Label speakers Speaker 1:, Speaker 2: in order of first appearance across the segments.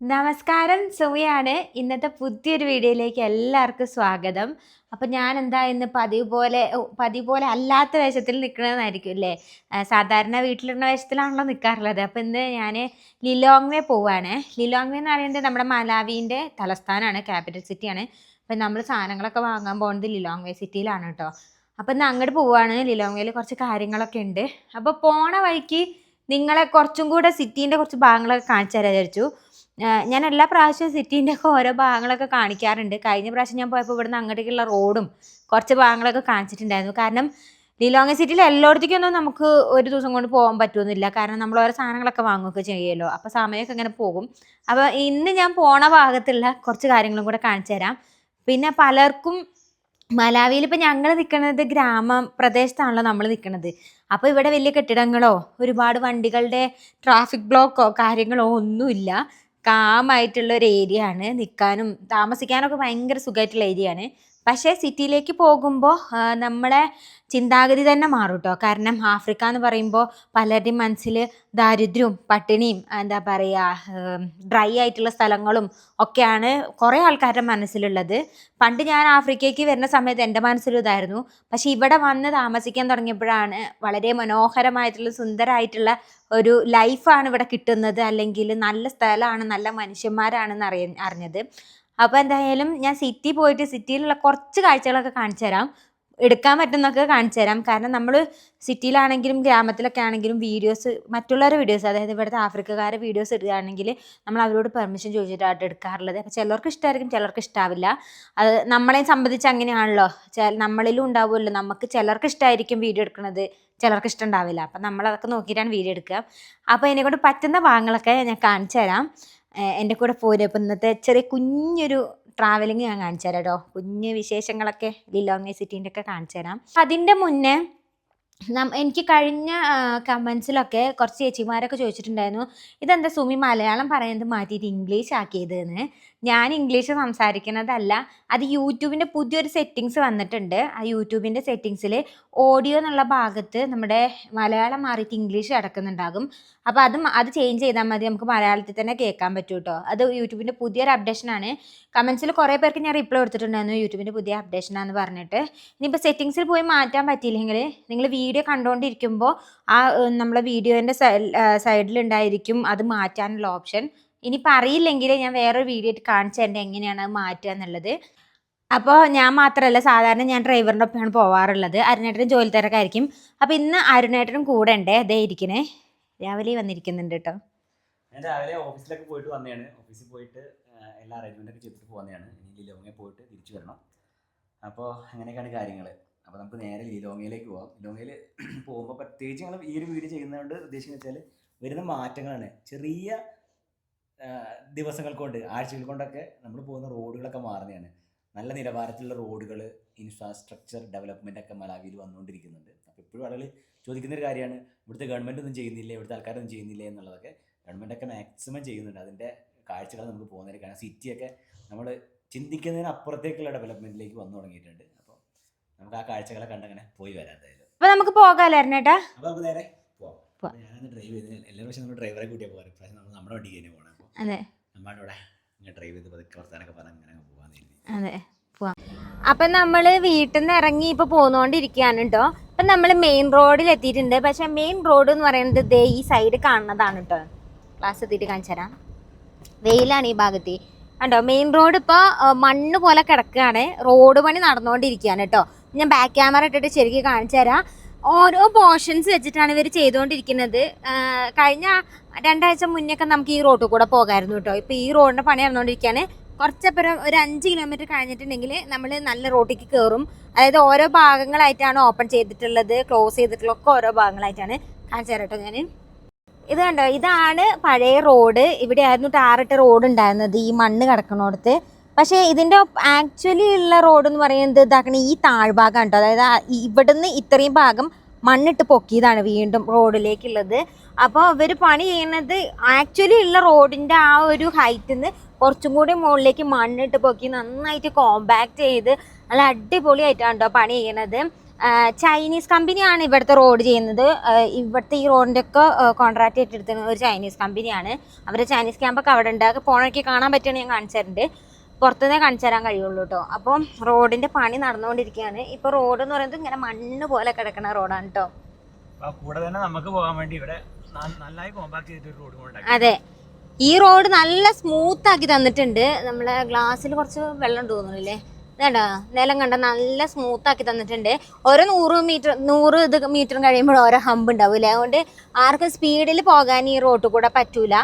Speaker 1: നമസ്കാരം സുമിയാണ്. ഇന്നത്തെ പുതിയൊരു വീഡിയോയിലേക്ക് എല്ലാവർക്കും സ്വാഗതം. അപ്പം ഞാൻ എന്താ ഇന്ന് പതിവ് പോലെ പതിവ് പോലെ അല്ലാത്ത വേഷത്തിൽ നിൽക്കണമെന്നായിരിക്കും അല്ലേ? സാധാരണ വീട്ടിലിരുന്ന വേഷത്തിലാണല്ലോ നിൽക്കാറുള്ളത്. അപ്പം ഇന്ന് ഞാൻ ലിലോങ്വേ പോവാണ്. ലിലോങ്വേ എന്ന് പറയുന്നത് നമ്മുടെ മലാവിന്റെ തലസ്ഥാനമാണ് ക്യാപിറ്റൽ സിറ്റിയാണ്. അപ്പം നമ്മൾ സാധനങ്ങളൊക്കെ വാങ്ങാൻ പോകുന്നത് ലിലോങ്വേ സിറ്റിയിലാണ് കേട്ടോ. അപ്പം ഇന്ന് അങ്ങോട്ട് പോവാണ്. ലിലോങ്വേയിൽ കുറച്ച് കാര്യങ്ങളൊക്കെ ഉണ്ട്. അപ്പോൾ പോണ വഴിക്ക് നിങ്ങളെ കുറച്ചും കൂടെ സിറ്റീന്റെ കുറച്ച് ഭാഗങ്ങളൊക്കെ കാണിച്ചു തരാൻ വിചാരിച്ചു. ഞാൻ എല്ലാ പ്രാവശ്യവും സിറ്റീന്റെ ഒക്കെ ഓരോ ഭാഗങ്ങളൊക്കെ കാണിക്കാറുണ്ട്. കഴിഞ്ഞ പ്രാവശ്യം ഞാൻ പോയപ്പോൾ ഇവിടുന്ന് അങ്ങോട്ടേക്കുള്ള റോഡും കുറച്ച് ഭാഗങ്ങളൊക്കെ കാണിച്ചിട്ടുണ്ടായിരുന്നു. കാരണം ലിലോങ്ങ സിറ്റിയിൽ എല്ലായിടത്തേക്കൊന്നും നമുക്ക് ഒരു ദിവസം കൊണ്ട് പോകാൻ പറ്റുമെന്നില്ല കാരണം നമ്മൾ ഓരോ സാധനങ്ങളൊക്കെ വാങ്ങുകയൊക്കെ ചെയ്യുമല്ലോ. അപ്പോൾ സമയമൊക്കെ ഇങ്ങനെ പോകും. അപ്പോൾ ഇന്ന് ഞാൻ പോണ ഭാഗത്തുള്ള കുറച്ച് കാര്യങ്ങളും കൂടെ കാണിച്ചു തരാം. പിന്നെ പലർക്കും മലാവിയിൽ ഇപ്പം ഞങ്ങൾ നിൽക്കുന്നത് ഗ്രാമ പ്രദേശത്താണല്ലോ നമ്മൾ നിൽക്കുന്നത് അപ്പോൾ ഇവിടെ വലിയ കെട്ടിടങ്ങളോ ഒരുപാട് വണ്ടികളുടെ ട്രാഫിക് ബ്ലോക്കോ കാര്യങ്ങളോ ഒന്നുമില്ല. കാമായിട്ടുള്ള ഒരു ഏരിയ ആണ്. നിൽക്കാനും താമസിക്കാനൊക്കെ ഭയങ്കര സുഖമായിട്ടുള്ള ഏരിയ ആണ്. പക്ഷേ സിറ്റിയിലേക്ക് പോകുമ്പോൾ നമ്മളെ ചിന്താഗതി തന്നെ മാറും കേട്ടോ കാരണം ആഫ്രിക്ക എന്ന് പറയുമ്പോൾ പലരുടെയും മനസ്സിൽ ദാരിദ്ര്യവും പട്ടിണിയും എന്താ പറയുക ഡ്രൈ ആയിട്ടുള്ള സ്ഥലങ്ങളും ഒക്കെയാണ് കുറേ ആൾക്കാരുടെ മനസ്സിലുള്ളത്. പണ്ട് ഞാൻ ആഫ്രിക്കയ്ക്ക് വരുന്ന സമയത്ത് എന്റെ മനസ്സിലും ഇതായിരുന്നു. പക്ഷേ ഇവിടെ വന്ന് താമസിക്കാൻ തുടങ്ങിയപ്പോഴാണ് വളരെ മനോഹരമായിട്ടുള്ള സുന്ദരമായിട്ടുള്ള ഒരു ലൈഫാണ് ഇവിടെ കിട്ടുന്നത്. അല്ലെങ്കിൽ നല്ല സ്ഥലമാണ് നല്ല മനുഷ്യന്മാരാണെന്ന് അറിയ അറിഞ്ഞത്. അപ്പോൾ എന്തായാലും ഞാൻ സിറ്റി പോയിട്ട് സിറ്റിയിലുള്ള കുറച്ച് കാഴ്ചകളൊക്കെ കാണിച്ചു തരാം. എടുക്കാൻ പറ്റുന്നൊക്കെ കാണിച്ചു തരാം. കാരണം നമ്മൾ സിറ്റിയിലാണെങ്കിലും ഗ്രാമത്തിലൊക്കെ ആണെങ്കിലും വീഡിയോസ് മറ്റുള്ളവരുടെ വീഡിയോസ് അതായത് ഇവിടുത്തെ ആഫ്രിക്കക്കാരെ വീഡിയോസ് ഇടുകയാണെങ്കിൽ നമ്മൾ അവരോട് പെർമിഷൻ ചോദിച്ചിട്ടാണ് എടുക്കാറുള്ളത്. അപ്പോൾ ചിലർക്ക് ഇഷ്ടമായിരിക്കും ചിലർക്ക് ഇഷ്ടാവില്ല. അത് നമ്മളെ സംബന്ധിച്ച് അങ്ങനെയാണല്ലോ. നമ്മളിലും ഉണ്ടാവുമല്ലോ. നമുക്ക് ചിലർക്ക് ഇഷ്ടമായിരിക്കും വീഡിയോ എടുക്കുന്നത്. ചിലർക്ക് ഇഷ്ടം ഉണ്ടാവില്ല. അപ്പം നമ്മളതൊക്കെ നോക്കിയിട്ടാണ് വീഡിയോ എടുക്കുക. അപ്പോൾ എന്നെക്കൊണ്ട് പറ്റുന്ന ഭാഗങ്ങളൊക്കെ ഞാൻ കാണിച്ചു തരാം. എന്റെ കൂടെ പോരും. അപ്പം ഇന്നത്തെ ചെറിയ കുഞ്ഞൊരു ട്രാവലിംഗ് ഞാൻ കാണിച്ചു തരാം കേട്ടോ കുഞ്ഞ് വിശേഷങ്ങളൊക്കെ ലിലോങ് സിറ്റീന്റെ ഒക്കെ കാണിച്ചു തരാം. അതിന്റെ മുന്നേ എനിക്ക് കഴിഞ്ഞ കമൻസിലൊക്കെ കുറച്ച് ചേച്ചിമാരൊക്കെ ചോദിച്ചിട്ടുണ്ടായിരുന്നു. ഇതെന്താ സുമി? മലയാളം പറയുന്നത് മാറ്റിയിട്ട് ഇംഗ്ലീഷ് ആക്കിയതെന്ന്. ഞാൻ ഇംഗ്ലീഷ് സംസാരിക്കുന്നതല്ല. അത് യൂട്യൂബിന്റെ പുതിയൊരു സെറ്റിങ്സ് വന്നിട്ടുണ്ട്. ആ യൂട്യൂബിന്റെ സെറ്റിങ്സിൽ ഓഡിയോ എന്നുള്ള ഭാഗത്ത് നമ്മുടെ മലയാളം മാറിയിട്ട് ഇംഗ്ലീഷ് കിടക്കുന്നുണ്ടാകും. അപ്പോൾ അത് അത് ചേഞ്ച് ചെയ്താൽ മതി. നമുക്ക് മലയാളത്തിൽ തന്നെ കേൾക്കാൻ പറ്റും കേട്ടോ അത് യൂട്യൂബിന്റെ പുതിയൊരു അപ്ഡേഷനാണ് കമൻസിൽ കുറേ പേർക്ക് ഞാൻ റിപ്ലൈ കൊടുത്തിട്ടുണ്ടായിരുന്നു യൂട്യൂബിന്റെ പുതിയ അപ്ഡേഷനാന്ന് പറഞ്ഞിട്ട്. ഇനിയിപ്പോൾ സെറ്റിങ്സിൽ പോയി മാറ്റാൻ പറ്റിയില്ലെങ്കിൽ നിങ്ങൾ വീഡിയോ കണ്ടുകൊണ്ടിരിക്കുമ്പോൾ ആ നമ്മളെ വീഡിയോന്റെ സൈഡിലുണ്ടായിരിക്കും അത് മാറ്റാനുള്ള ഓപ്ഷൻ ഇനിയിപ്പോൾ അറിയില്ലെങ്കിൽ ഞാൻ വേറൊരു വീഡിയോ ആയിട്ട് കാണിച്ചു തരേണ്ടത് എങ്ങനെയാണ് മാറ്റുക എന്നുള്ളത്. അപ്പോൾ ഞാൻ മാത്രമല്ല സാധാരണ ഞാൻ ഡ്രൈവറിന്റെ ഒപ്പമാണ് പോവാറുള്ളത്. അരുണേട്ടനും ജോലി തിരക്കായിരിക്കും അപ്പോൾ ഇന്ന് അരുണേട്ടനും കൂടെ ഉണ്ട്. അതേ ഇരിക്കണേ. രാവിലെ വന്നിരിക്കുന്നുണ്ട് കേട്ടോ.
Speaker 2: ഞാൻ രാവിലെ ഓഫീസിലൊക്കെ പോയിട്ട് വന്നതാണ്. ഓഫീസിൽ പോയിട്ട് എല്ലാ അറേഞ്ച്മെന്റൊക്കെ ചെയ്തിട്ട് പോകുന്നതാണ് ഇനി ലിലോങ്ങെ പോയിട്ട് തിരിച്ചു വരണം. അപ്പോൾ അങ്ങനെയൊക്കെയാണ് കാര്യങ്ങൾ അപ്പോൾ നമുക്ക് നേരെ ലിലോങ്ങയിലേക്ക് പോകാം ലിലോങ്ങയിൽ പോകുമ്പോൾ പ്രത്യേകിച്ച് ഞങ്ങൾ ഈ ഒരു വീഡിയോ ചെയ്യുന്നതുകൊണ്ട് ഉദ്ദേശിക്കുന്നത് വെച്ചാൽ വരുന്ന മാറ്റങ്ങളാണ്. ചെറിയ ദിവസങ്ങൾ കൊണ്ട് ആഴ്ചകൾ കൊണ്ടൊക്കെ നമ്മൾ പോകുന്ന റോഡുകളൊക്കെ മാറുന്നതാണ്. നല്ല നിലവാരത്തിലുള്ള റോഡുകൾ ഇൻഫ്രാസ്ട്രക്ചർ ഡെവലപ്മെന്റ് ഒക്കെ മലാവിയിൽ വന്നുകൊണ്ടിരിക്കുന്നുണ്ട്. അപ്പോൾ ഇപ്പോഴും ആളുകൾ ചോദിക്കുന്ന ഒരു കാര്യമാണ് ഇവിടുത്തെ ഗവൺമെന്റ് ഒന്നും ചെയ്യുന്നില്ല ഇവിടുത്തെ ആൾക്കാരൊന്നും ചെയ്യുന്നില്ല എന്നുള്ളതൊക്കെ ഗവൺമെന്റ് ഒക്കെ മാക്സിമം ചെയ്യുന്നുണ്ട്. അതിന്റെ കാഴ്ചകൾ നമുക്ക് പോകുന്നതിന് കാരണം സിറ്റിയൊക്കെ നമ്മൾ ചിന്തിക്കുന്നതിന് അപ്പുറത്തേക്കുള്ള ഡെവലപ്മെന്റിലേക്ക് വന്നു തുടങ്ങിയിട്ടുണ്ട്. അപ്പോൾ നമുക്ക് ആ കാഴ്ചകളെ കണ്ടങ്ങനെ പോയി വരാം എന്തായാലും.
Speaker 1: അപ്പോൾ നമുക്ക് പോകാമല്ലോ
Speaker 2: അപ്പോൾ നമുക്ക് നേരെ പോവാം. ഞാൻ ഡ്രൈവ് ചെയ്ത് എല്ലാ പ്രാവശ്യം നമ്മൾ ഡ്രൈവറെ കൂട്ടിയാൽ പോകാറ്. ഇപ്രാവശ്യം നമ്മൾ നമ്മുടെ വണ്ടിക്ക് തന്നെ പോകണം.
Speaker 1: അതെ.
Speaker 2: നമ്മൾ ഡ്രൈവ് ചെയ്ത് പതുക്കെ വർത്താനൊക്കെ പറഞ്ഞ് അങ്ങനെ അങ്ങ് പോകാമെന്ന് കരുതി.
Speaker 1: അതെ പോവാം. അപ്പം നമ്മൾ വീട്ടിൽ നിന്ന് ഇറങ്ങി ഇപ്പോൾ പോന്നുകൊണ്ടിരിക്കുകയാണ് കേട്ടോ അപ്പം നമ്മൾ മെയിൻ റോഡിൽ എത്തിയിട്ടുണ്ട്. പക്ഷേ മെയിൻ റോഡ് എന്ന് പറയുന്നത് ദേ ഈ സൈഡ് കാണുന്നതാണ് കേട്ടോ ക്ലാസ് എത്തിയിട്ട് കാണിച്ചു തരാം. വെയിലാണ് ഈ ഭാഗത്ത്. കണ്ടോ മെയിൻ റോഡ് ഇപ്പോൾ മണ്ണ് പോലെ കിടക്കുകയാണ് റോഡ് പണി നടന്നുകൊണ്ടിരിക്കുകയാണ് കേട്ടോ ഞാൻ ബാക്ക് ക്യാമറ ഇട്ടിട്ട് ശരിക്കും കാണിച്ചു തരാം. ഓരോ പോർഷൻസ് വെച്ചിട്ടാണ് ഇവർ ചെയ്തുകൊണ്ടിരിക്കുന്നത് കഴിഞ്ഞ രണ്ടാഴ്ച മുന്നേക്കെ നമുക്ക് ഈ റോഡിൽ കൂടെ പോകാമായിരുന്നു കേട്ടോ ഇപ്പോൾ ഈ റോഡിന്റെ പണി നടന്നുകൊണ്ടിരിക്കുകയാണ് കുറച്ചപ്പുറം ഒരു അഞ്ച് കിലോമീറ്റർ കഴിഞ്ഞിട്ടുണ്ടെങ്കിൽ നമ്മൾ നല്ല റോട്ടിലേക്ക് കയറും അതായത് ഓരോ ഭാഗങ്ങളായിട്ടാണ് ഓപ്പൺ ചെയ്തിട്ടുള്ളത് ക്ലോസ് ചെയ്തിട്ടുള്ള ഒക്കെ ഓരോ ഭാഗങ്ങളായിട്ടാണ് കാണിച്ചു തരാം ഞാൻ ഇത് കണ്ടോ? ഇതാണ് പഴയ റോഡ് ഇവിടെ ആയിരുന്നു ടാറിട്ട റോഡ് ഉണ്ടായിരുന്നത്. ഈ മണ്ണ് കിടക്കണോടത്ത്. പക്ഷേ ഇതിന്റെ ആക്ച്വലി ഉള്ള റോഡ് എന്ന് പറയുന്നത് ഇതാക്കണ ഈ താഴ്ഭാഗം കേട്ടോ അതായത് ഇവിടുന്ന് ഇത്രയും ഭാഗം മണ്ണിട്ട് പൊക്കിയതാണ് വീണ്ടും റോഡിലേക്കുള്ളത് അപ്പോൾ ഇവർ പണി ചെയ്യുന്നത് ആക്ച്വലി ഉള്ള റോഡിന്റെ ആ ഒരു ഹൈറ്റിൽ നിന്ന് കുറച്ചും കൂടി മുകളിലേക്ക് മണ്ണിട്ട് പൊക്കി നന്നായിട്ട് കോമ്പാക്ട് ചെയ്ത് നല്ല അടിപൊളിയായിട്ടാണ് കേട്ടോ പണി ചെയ്യുന്നത്. ചൈനീസ് കമ്പനിയാണ് ഇവിടുത്തെ റോഡ് ചെയ്യുന്നത്. ഇവിടുത്തെ ഈ റോഡിന്റെ ഒക്കെ കോൺട്രാക്ട് ഏറ്റെടുത്തിരുന്ന ഒരു ചൈനീസ് കമ്പനിയാണ് അവരുടെ ചൈനീസ് ക്യാമ്പൊക്കെ അവിടെ ഉണ്ട്. അതൊക്കെ പോണൊക്കെ കാണാൻ പറ്റുകയാണെങ്കിൽ ഞാൻ കാണിച്ചു തരുന്നുണ്ട് പുറത്തുനിന്നേ കാണിച്ചു തരാൻ കഴിയുള്ളൂ കേട്ടോ അപ്പം റോഡിന്റെ പണി നടന്നുകൊണ്ടിരിക്കുകയാണ്. ഇപ്പൊ റോഡ് എന്ന് പറയുന്നത് ഇങ്ങനെ മണ്ണ് പോലെ കിടക്കുന്ന റോഡാണ് കേട്ടോ
Speaker 2: കൂടെ തന്നെ നമുക്ക് പോകാൻ വേണ്ടി ഇവിടെ നന്നായി കോമ്പാക്ട് ചെയ്തിട്ട് ഒരു റോഡ്
Speaker 1: അതെ. ഈ റോഡ് നല്ല സ്മൂത്ത് ആക്കി തന്നിട്ടുണ്ട്. നമ്മളെ ഗ്ലാസ്സിൽ കുറച്ച് വെള്ളം തോന്നുന്നില്ലേ ഇതേണ്ട? നിലം കണ്ട നല്ല സ്മൂത്ത് ആക്കി തന്നിട്ടുണ്ട്. ഓരോ നൂറ് മീറ്റർ നൂറ് ഇത് മീറ്ററും കഴിയുമ്പോൾ ഓരോ ഹമ്പ് ഉണ്ടാവില്ലേ അതുകൊണ്ട് ആർക്കും സ്പീഡിൽ പോകാൻ ഈ റോഡ് കൂടെ പറ്റൂല.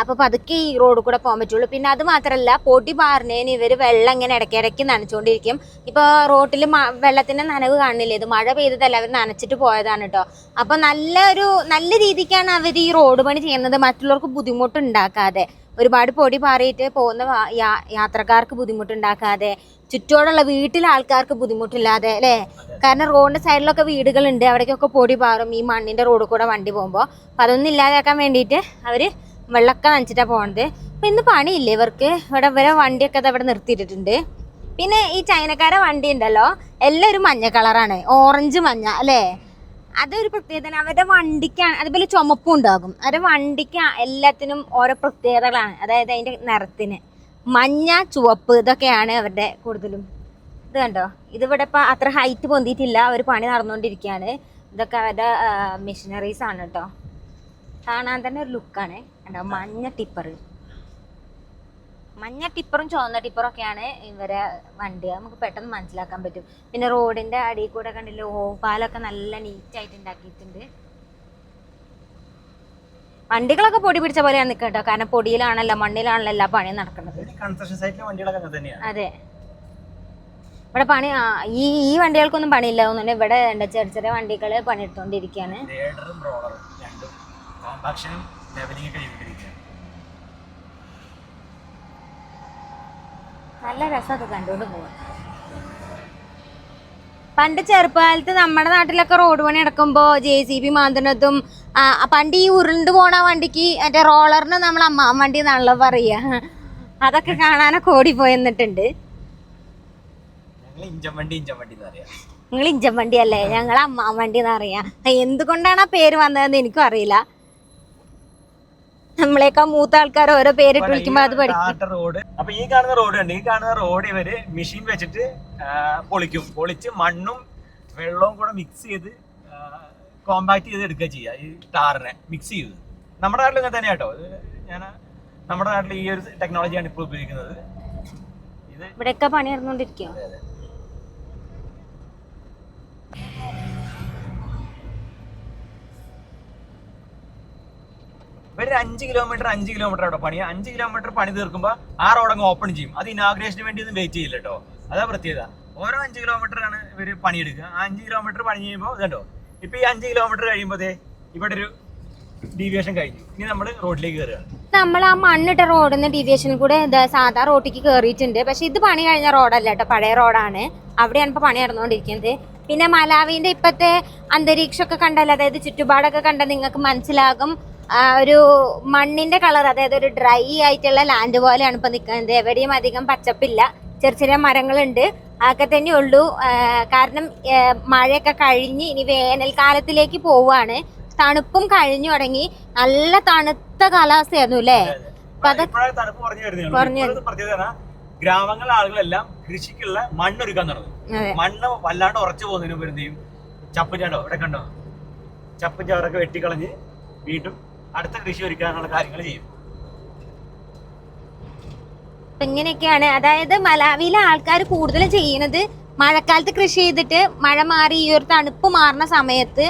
Speaker 1: അപ്പോൾ പതുക്കെ ഈ റോഡിൽ കൂടെ പോകാൻ പറ്റുള്ളൂ. പിന്നെ അത് മാത്രമല്ല പൊടി പാറിനേന് ഇവർ വെള്ളം ഇങ്ങനെ ഇടയ്ക്കിടയ്ക്ക് നനച്ചുകൊണ്ടിരിക്കും ഇപ്പോൾ റോട്ടിൽ വെള്ളത്തിന്റെ നനവ് കാണില്ലേ? ഇത് മഴ പെയ്തതല്ല അവർ നനച്ചിട്ട് പോയതാണ് കേട്ടോ അപ്പോൾ നല്ലൊരു നല്ല രീതിക്കാണ് അവർ ഈ റോഡ് പണി ചെയ്യുന്നത്. മറ്റുള്ളവർക്ക് ബുദ്ധിമുട്ടുണ്ടാക്കാതെ ഒരുപാട് പൊടി പാറിയിട്ട് പോകുന്ന യാത്രക്കാർക്ക് ബുദ്ധിമുട്ടുണ്ടാക്കാതെ. ചുറ്റോടുള്ള വീട്ടിലെ ആൾക്കാർക്ക് ബുദ്ധിമുട്ടില്ലാതെ അല്ലേ? കാരണം റോഡിന്റെ സൈഡിലൊക്കെ വീടുകളുണ്ട്. അവിടേക്കൊക്കെ പൊടി പാറും ഈ മണ്ണിന്റെ റോഡിൽ കൂടെ വണ്ടി പോകുമ്പോൾ അപ്പം അതൊന്നും ഇല്ലാതാക്കാൻ വേണ്ടിയിട്ട് അവർ വെള്ളമൊക്കെ നനച്ചിട്ടാണ് പോകണത് അപ്പം ഇന്ന് പണിയില്ലേ ഇവർക്ക്? ഇവിടെ ഇവരെ വണ്ടിയൊക്കെ അത് അവിടെ നിർത്തിയിട്ടിട്ടുണ്ട്. പിന്നെ ഈ ചൈനക്കാരെ വണ്ടി ഉണ്ടല്ലോ എല്ലാം ഒരു മഞ്ഞ കളറാണ്. ഓറഞ്ച് മഞ്ഞ അല്ലേ? അതൊരു പ്രത്യേകത അവരുടെ വണ്ടിക്കാണ് അതുപോലെ ചുമപ്പും ഉണ്ടാകും. അവരുടെ വണ്ടിക്ക് എല്ലാത്തിനും ഓരോ പ്രത്യേകതകളാണ്. അതായത് അതിന്റെ നിറത്തിന്. മഞ്ഞ ചുവപ്പ് ഇതൊക്കെയാണ് അവരുടെ കൂടുതലും ഇത് കണ്ടോ? ഇതിവിടെ ഇപ്പം അത്ര ഹൈറ്റ് പൊന്തിയിട്ടില്ല. അവർ പണി നടന്നുകൊണ്ടിരിക്കുകയാണ്. ഇതൊക്കെ അവരുടെ മെഷീനറീസ് ആണ് കേട്ടോ. കാണാൻ തന്നെ ഒരു ലുക്കാണ് മഞ്ഞ ടിപ്പർ മഞ്ഞ ടിപ്പറും ചുവന്ന ടിപ്പറും ഒക്കെയാണ് ഇവരെ വണ്ടി നമുക്ക് പെട്ടെന്ന് മനസ്സിലാക്കാൻ പറ്റും. പിന്നെ റോഡിന്റെ അടിയിൽ കൂടെ കണ്ടില്ലേ ഓപാലൊക്കെ നല്ല നീറ്റായിട്ട് ഉണ്ടാക്കിയിട്ടുണ്ട് വണ്ടികളൊക്കെ പൊടി പിടിച്ച പോലെയാണ് നിൽക്കട്ടോ കേട്ടോ കാരണം പൊടിയിലാണല്ലോ മണ്ണിലാണല്ലോ എല്ലാ പണിയും നടക്കുന്നത്. അതെ. ഇവിടെ പണി ഈ ഈ വണ്ടികൾക്കൊന്നും പണിയില്ല ഇവിടെ ചെറിയ ചെറിയ വണ്ടികൾ പണിയെടുത്തോണ്ടിരിക്കുകയാണ്
Speaker 2: ലെവലിംഗ് ഒക്കെ
Speaker 1: നല്ല രസമൊക്കെ കണ്ടുകൊണ്ട് പോവാം. പണ്ട് ചെറുപ്പകാലത്ത് നമ്മുടെ നാട്ടിലൊക്കെ റോഡ് പണി നടക്കുമ്പോൾ ജെ സി ബി മാന്തണതും പണ്ട് ഈ ഉരുണ്ട് പോണ വണ്ടിക്ക് മറ്റേ റോളറിന് നമ്മൾ അമ്മാൻ വണ്ടി എന്നാണല്ലോ പറയുക അതൊക്കെ കാണാനൊക്കെ ഓടിപ്പോയി എന്നിട്ടുണ്ട്
Speaker 2: വണ്ടി എന്ന്
Speaker 1: നിങ്ങൾ ഇഞ്ചൻ വണ്ടി അല്ലേ? ഞങ്ങൾ അമ്മാൻ വണ്ടി എന്നറിയാം എന്തുകൊണ്ടാണ് ആ പേര് വന്നതെന്ന് എനിക്കും അറിയില്ല. നമ്മളെയൊക്കെ മൂത്ത ആൾക്കാർ ഓരോ പേരിട്ട് വിളിക്കുമ്പോ അത് പഠിക്കും.
Speaker 2: റോഡ്. അപ്പൊ ഈ കാണുന്ന റോഡ് ഉണ്ട് ഈ കാണുന്ന റോഡ് ഇവർ മെഷീൻ വെച്ചിട്ട് പൊളിക്കും. പൊളിച്ച് മണ്ണും വെള്ളവും കൂടെ മിക്സ് ചെയ്ത് കോമ്പാക്ട് ചെയ്ത് എടുക്കുക ചെയ്യുക ഈ ടാറിനെ. മിക്സ് ചെയ്ത്. നമ്മുടെ നാട്ടിൽ ഇങ്ങനെ തന്നെ കേട്ടോ ഞാൻ നമ്മുടെ നാട്ടിൽ ഈ ഒരു ടെക്നോളജിയാണ് ഇപ്പോൾ ഉപയോഗിക്കുന്നത്.
Speaker 1: ഇവിടെയൊക്കെ പണി നടന്നുകൊണ്ടിരിക്കുക
Speaker 2: ഇവർ അഞ്ച് കിലോമീറ്റർ അഞ്ച് കിലോമീറ്റർ അവിടെ പണി. അഞ്ച് കിലോമീറ്റർ പണി തീർക്കുമ്പോൾ ആ റോഡ് അങ്ങ് ഓപ്പൺ ചെയ്യും. അത് ഇനാഗ്രേഷന് വേണ്ടി ഒന്നും വെയിറ്റ് ചെയ്യില്ല കേട്ടോ അതാ പ്രത്യേകത. ഓരോ അഞ്ച് കിലോമീറ്റർ ആണ് ഇവർ പണിയെടുക്കുക. ആ അഞ്ച് കിലോമീറ്റർ പണി ചെയ്യുമ്പോൾ ഇതുണ്ടോ? ഇപ്പൊ ഈ അഞ്ച് കിലോമീറ്റർ കഴിയുമ്പോഴേ ഇവിടെ ഒരു ഡീവിയേഷൻ കഴിഞ്ഞു. ഇനി നമ്മൾ റോഡിലേക്ക് കയറുകയാണ്
Speaker 1: നമ്മൾ ആ മണ്ണിട്ട റോഡിൽ നിന്ന് ഡീവിയേഷനിൽ കൂടെ സാധാ റോട്ടിക്ക് കയറിയിട്ടുണ്ട് പക്ഷെ ഇത് പണി കഴിഞ്ഞ റോഡല്ല കേട്ടോ പഴയ റോഡാണ് അവിടെയാണ് ഇപ്പോൾ പണി നടന്നുകൊണ്ടിരിക്കുന്നത്. പിന്നെ മലാവിന്റെ ഇപ്പോഴത്തെ അന്തരീക്ഷമൊക്കെ കണ്ടല്ലോ. അതായത് ചുറ്റുപാടൊക്കെ കണ്ട നിങ്ങൾക്ക് മനസ്സിലാകും. ഒരു മണ്ണിന്റെ കളർ അതായത് ഒരു ഡ്രൈ ആയിട്ടുള്ള ലാൻഡ് പോലെയാണ് ഇപ്പൊ നിൽക്കുന്നത് എവിടെയും അധികം പച്ചപ്പില്ല. ചെറിയ ചെറിയ മരങ്ങളുണ്ട്. അതൊക്കെ തന്നെ ഉള്ളൂ. കാരണം മഴയൊക്കെ കഴിഞ്ഞ് ഇനി വേനൽക്കാലത്തിലേക്ക് പോവാണ് തണുപ്പും കഴിഞ്ഞു തുടങ്ങി. നല്ല തണുത്ത കാലാവസ്ഥയായിരുന്നു അല്ലേ?
Speaker 2: ഗ്രാമങ്ങളിലെ ആളുകളെല്ലാം കൃഷിക്കുള്ള മണ്ണൊരുക്കാൻ തുടങ്ങി. മണ്ണ് വല്ലാണ്ട് ഉറച്ചു പോകുന്നതിനും മുമ്പ് എന്ത് ചെയ്യും? ചപ്പും ചാടോ ഇവിടെ കണ്ടോ? ചപ്പുചാടൊക്കെ വെട്ടിക്കളഞ്ഞ് വീണ്ടും അടുത്ത കൃഷി ഒരുക്കാനുള്ള കാര്യങ്ങൾ ചെയ്യും.
Speaker 1: ഇങ്ങനെയൊക്കെയാണ്. അതായത് മലാവിയിലെ ആൾക്കാർ കൂടുതലും ചെയ്യുന്നത് മഴക്കാലത്ത് കൃഷി ചെയ്തിട്ട് മഴ മാറി ഈ ഒരു തണുപ്പ് മാറുന്ന സമയത്ത്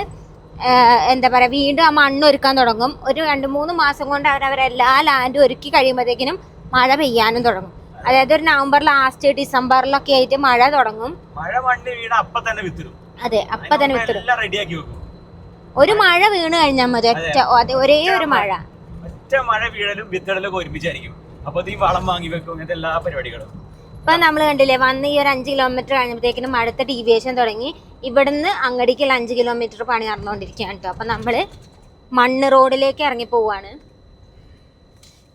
Speaker 1: എന്താ പറയുക വീണ്ടും ആ മണ്ണ് ഒരുക്കാൻ തുടങ്ങും. ഒരു രണ്ട് മൂന്ന് മാസം കൊണ്ട് അവർ അവരെല്ലാ ലാൻഡും ഒരുക്കി കഴിയുമ്പോഴത്തേക്കിനും മഴ പെയ്യാനും തുടങ്ങും. അതായത് ഒരു നവംബർ ലാസ്റ്റ് ഡിസംബറിലൊക്കെ ആയിട്ട് മഴ തുടങ്ങും.
Speaker 2: മഴ മണ്ണ് വീണ അപ്പൊ തന്നെ വിത്തിടും.
Speaker 1: അതെ അപ്പൊ തന്നെ വിത്തിടും.
Speaker 2: എല്ലാം റെഡിയാക്കി വെക്കും.
Speaker 1: ഒരു മഴ വീണ് കഴിഞ്ഞാൽ മതി. ഒറ്റ ഒരേ ഒരു മഴ.
Speaker 2: ഒറ്റ മഴ വീഴലും വിത്തിടലും ഒരുമിച്ചായിരിക്കും. അപ്പൊ ഈ വളം വാങ്ങി വെക്കും അങ്ങനത്തെ എല്ലാ പരിപാടികളും.
Speaker 1: ഇപ്പൊ നമ്മൾ കണ്ടില്ലേ വന്ന് ഈ ഒരു അഞ്ച് കിലോമീറ്റർ കഴിഞ്ഞപ്പോഴത്തേക്കിനും അടുത്ത ഡീവിയേഷൻ തുടങ്ങി. ഇവിടുന്ന് അങ്ങടിക്കുള്ള അഞ്ച് കിലോമീറ്റർ പണി നടന്നുകൊണ്ടിരിക്കുകയാണ് കേട്ടോ അപ്പൊ നമ്മൾ മണ്ണ് റോഡിലേക്ക് ഇറങ്ങി പോവാണ്.